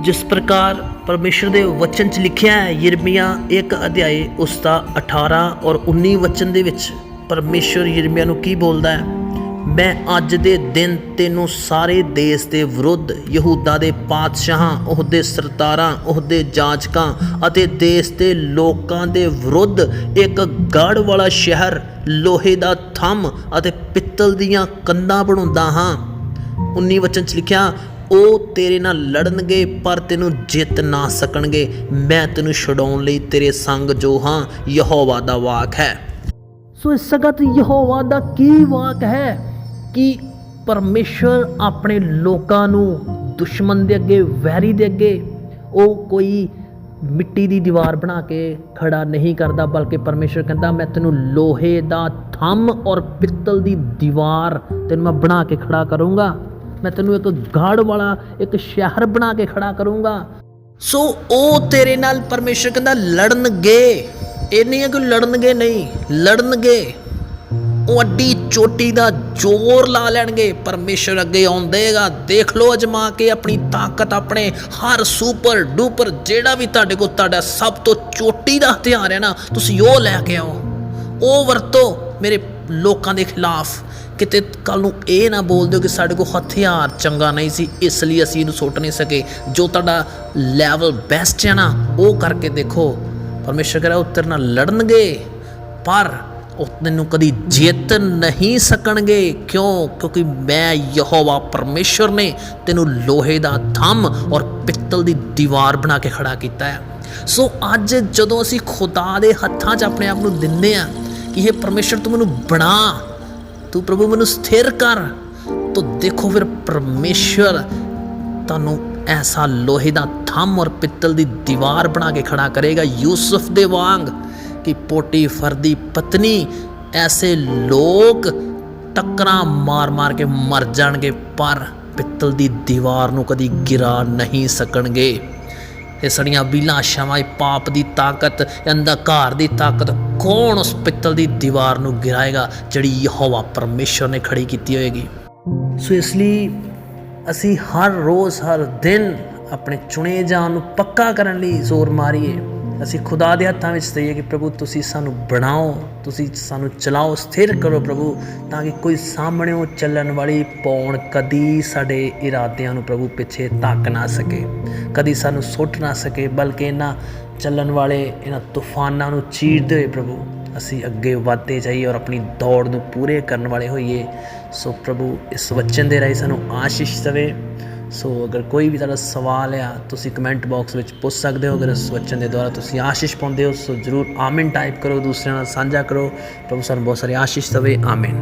ਜਿਸ ਪ੍ਰਕਾਰ ਪਰਮੇਸ਼ਰ ਦੇ ਵਚਨ 'ਚ ਲਿਖਿਆ ਹੈ, ਯਿਰਮੀਆ ਇੱਕ ਅਧਿਆਏ, ਉਸ ਦਾ 18 ਔਰ 19 ਵਚਨ ਦੇ ਵਿੱਚ ਪਰਮੇਸ਼ਰ ਯਿਰਮੀਆ ਨੂੰ ਕੀ ਬੋਲਦਾ ਹੈ? ਮੈਂ ਅੱਜ ਦੇ ਦਿਨ ਤੈਨੂੰ ਸਾਰੇ ਦੇਸ਼ ਦੇ ਵਿਰੁੱਧ, ਯਹੂਦਾ ਦੇ ਪਾਤਸ਼ਾਹਾਂ, ਉਹਦੇ ਸਰਦਾਰਾਂ, ਉਹਦੇ ਜਾਜਕਾਂ ਅਤੇ ਦੇਸ਼ ਦੇ ਲੋਕਾਂ ਦੇ ਵਿਰੁੱਧ ਇੱਕ ਗੜ ਵਾਲਾ ਸ਼ਹਿਰ, ਲੋਹੇ ਦਾ ਥੰਮ ਅਤੇ ਪਿੱਤਲ ਦੀਆਂ ਕੰਧਾਂ ਬਣਾਉਂਦਾ ਹਾਂ। 19 ਵਚਨ ਚ ਲਿਖਿਆ, ਉਹ ਤੇਰੇ ਨਾਲ ਲੜਨਗੇ, ਪਰ ਤੈਨੂੰ ਜਿੱਤ ਨਾ ਸਕਣਗੇ। ਮੈਂ ਤੈਨੂੰ ਛਡਾਉਣ ਲਈ ਤੇਰੇ ਸੰਗ ਜੋ ਹਾਂ, ਯਹੋਵਾ ਦਾ ਵਾਕ ਹੈ। ਸੋ ਇਸ ਸਗਤ ਯਹੋਵਾ ਦਾ ਕੀ ਵਾਕ ਹੈ? ਕਿ ਪਰਮੇਸ਼ਰ ਆਪਣੇ ਲੋਕਾਂ ਨੂੰ ਦੁਸ਼ਮਣ ਦੇ ਅੱਗੇ, ਵੈਰੀ ਦੇ ਅੱਗੇ ਉਹ ਕੋਈ ਮਿੱਟੀ ਦੀ ਦੀਵਾਰ ਬਣਾ ਕੇ ਖੜਾ ਨਹੀਂ ਕਰਦਾ, ਬਲਕਿ ਪਰਮੇਸ਼ਰ ਕਹਿੰਦਾ, ਮੈਂ ਤੈਨੂੰ ਲੋਹੇ ਦਾ ਥੰਮ ਔਰ ਪਿੱਤਲ ਦੀ ਦੀਵਾਰ ਤੈਨੂੰ ਮੈਂ ਬਣਾ ਕੇ ਖੜਾ ਕਰੂੰਗਾ। ਮੈਂ ਤੈਨੂੰ ਇੱਕ ਗਾੜ ਵਾਲਾ, ਇੱਕ ਸ਼ਹਿਰ ਬਣਾ ਕੇ ਖੜਾ ਕਰੂੰਗਾ। ਸੋ ਉਹ ਤੇਰੇ ਨਾਲ ਪਰਮੇਸ਼ਰ ਕਹਿੰਦਾ, ਲੜਨਗੇ। ਇਹ ਨਹੀਂ ਹੈ ਕਿ ਲੜਨਗੇ ਨਹੀਂ, ਲੜਨਗੇ। ਉਹ ਅੱਡੀ ਚੋਟੀ ਦਾ ਜ਼ੋਰ ਲਾ ਲੈਣਗੇ। ਪਰਮੇਸ਼ਰ ਅੱਗੇ ਆਉਂਦੇਗਾ। ਦੇਖ ਲਓ ਅਜਮਾ ਕੇ ਆਪਣੀ ਤਾਕਤ, ਆਪਣੇ ਹਰ ਸੁਪਰ ਡੂਪਰ ਜਿਹੜਾ ਵੀ ਤੁਹਾਡੇ ਕੋਲ ਤੁਹਾਡਾ ਸਭ ਤੋਂ ਚੋਟੀ ਦਾ ਹਥਿਆਰ ਹੈ ਨਾ, ਤੁਸੀਂ ਉਹ ਲੈ ਕੇ ਆਓ। ਉਹ ਵਰਤੋ ਮੇਰੇ ਲੋਕਾਂ ਦੇ ਖਿਲਾਫ। ਕਿਤੇ ਕੱਲ ਨੂੰ ਇਹ ਨਾ ਬੋਲ ਦਿਓ ਕਿ ਸਾਡੇ ਕੋਲ ਹਥਿਆਰ ਚੰਗਾ ਨਹੀਂ ਸੀ, ਇਸ ਲਈ ਅਸੀਂ ਇਹਨੂੰ ਸੁੱਟ ਨਹੀਂ ਸਕੇ। ਜੋ ਤੁਹਾਡਾ ਲੈਵਲ ਬੈਸਟ ਹੈ ਨਾ, ਉਹ ਕਰਕੇ ਦੇਖੋ। ਪਰਮੇਸ਼ਰ ਕਰੇ ਉੱਤਰ ਨਾਲ ਲੜਨਗੇ। ਪਰ ਉਹ ਤੈਨੂੰ ਕਦੀ ਜਿੱਤ ਨਹੀਂ ਸਕਣਗੇ। ਕਿਉਂ? ਕਿਉਂਕਿ ਮੈਂ ਯਹੋਵਾ ਪਰਮੇਸ਼ਰ ਨੇ ਤੈਨੂੰ ਲੋਹੇ ਦਾ ਥੰਮ ਔਰ ਪਿੱਤਲ ਦੀ ਦੀਵਾਰ ਬਣਾ ਕੇ ਖੜਾ ਕੀਤਾ ਹੈ। ਸੋ ਅੱਜ ਜਦੋਂ ਅਸੀਂ ਖੁਦਾ ਦੇ ਹੱਥਾਂ 'ਚ ਆਪਣੇ ਆਪ ਨੂੰ ਦਿੰਦੇ ਆ ਕਿ ਇਹ ਪਰਮੇਸ਼ਰ, ਤੂੰ ਮੈਨੂੰ ਬਣਾ, ਤੂੰ ਪ੍ਰਭੂ ਮੈਨੂੰ ਸਥਿਰ ਕਰ, ਤੋ ਦੇਖੋ ਫਿਰ ਪਰਮੇਸ਼ਰ ਤੁਹਾਨੂੰ ਐਸਾ ਲੋਹੇ ਦਾ ਥੰਮ ਔਰ ਪਿੱਤਲ ਦੀ ਦੀਵਾਰ ਬਣਾ ਕੇ ਖੜਾ ਕਰੇਗਾ। ਯੂਸਫ ਦੇ ਵਾਂਗ ਕਿ ਪੋਟੀਫਰ ਦੀ ਪਤਨੀ ਐਸੇ ਲੋਕ ਟੱਕਰਾਂ ਮਾਰ-ਮਾਰ ਕੇ ਮਰ ਜਾਣਗੇ, ਪਰ ਪਿੱਤਲ ਦੀ ਦੀਵਾਰ ਨੂੰ ਕਦੀ ਗਿਰਾ ਨਹੀਂ ਸਕਣਗੇ। ਇਹ ਸੜੀਆਂ ਬਿਲਾਸ਼ਾਵਾਂ ਇਹ ਪਾਪ ਦੀ ਤਾਕਤ, ਇਹ ਅੰਧਕਾਰ ਦੀ ਤਾਕਤ, ਕੌਣ ਉਸ ਪਿੱਤਲ ਦੀ ਦੀਵਾਰ ਨੂੰ ਗਿਰਾਏਗਾ ਜਿਹੜੀ ਯਹੋਵਾ ਪਰਮੇਸ਼ਰ ਨੇ ਖੜੀ ਕੀਤੀ ਹੋਏਗੀ? ਸੋ ਇਸ ਲਈ ਅਸੀਂ ਹਰ ਰੋਜ਼, ਹਰ ਦਿਨ ਆਪਣੇ ਚੁਣੇ ਜਾਣ ਨੂੰ ਪੱਕਾ ਕਰਨ ਲਈ ਜ਼ੋਰ ਮਾਰੀਏ। ਅਸੀਂ ਖੁਦਾ ਦੇ ਹੱਥਾਂ ਵਿੱਚ ਦਈਏ ਕਿ ਪ੍ਰਭੂ ਤੁਸੀਂ ਸਾਨੂੰ ਬਣਾਓ, ਤੁਸੀਂ ਸਾਨੂੰ ਚਲਾਓ, ਸਥਿਰ ਕਰੋ ਪ੍ਰਭੂ, ਤਾਂ ਕਿ ਕੋਈ ਸਾਹਮਣੇੋਂ ਚੱਲਣ ਵਾਲੀ ਪੌਣ ਕਦੀ ਸਾਡੇ ਇਰਾਦਿਆਂ ਨੂੰ ਪ੍ਰਭੂ ਪਿੱਛੇ ਧੱਕ ਨਾ ਸਕੇ, ਕਦੀ ਸਾਨੂੰ ਸੁੱਟ ਨਾ ਸਕੇ, ਬਲਕਿ ਇਹਨਾਂ ਚੱਲਣ ਵਾਲੇ, ਇਹਨਾਂ ਤੂਫਾਨਾਂ ਨੂੰ ਚੀਰਦੇ ਹੋਏ ਪ੍ਰਭੂ, ਅਸੀਂ ਅੱਗੇ ਵਧਦੇ ਜਾਈਏ ਔਰ ਆਪਣੀ ਦੌੜ ਨੂੰ ਪੂਰੇ ਕਰਨ ਵਾਲੇ ਹੋਈਏ। ਸੋ ਪ੍ਰਭੂ ਇਸ ਵਚਨ ਦੇ ਰਾਹੀਂ ਸਾਨੂੰ ਆਸ਼ੀਸ਼ ਦੇਵੇ ਸੋ ਅਗਰ ਕੋਈ ਵੀ ਤੁਹਾਡਾ ਸਵਾਲ ਆ, ਤੁਸੀਂ ਕਮੈਂਟ ਬਾਕਸ ਵਿੱਚ ਪੁੱਛ ਸਕਦੇ ਹੋ। ਅਗਰ ਇਸ ਵਚਨ ਦੇ ਦੁਆਰਾ ਤੁਸੀਂ ਆਸ਼ੀਸ਼ ਪਾਉਂਦੇ ਹੋ, ਸੋ ਜਰੂਰ ਆਮੀਨ ਟਾਈਪ ਕਰੋ, ਦੂਸਰਿਆਂ ਨਾਲ ਸਾਂਝਾ ਕਰੋ। ਪ੍ਰਭੂ ਸਾਨੂੰ ਬਹੁਤ ਸਾਰੀ ਆਸ਼ੀਸ਼ ਦੇਵੇ, ਆਮੀਨ।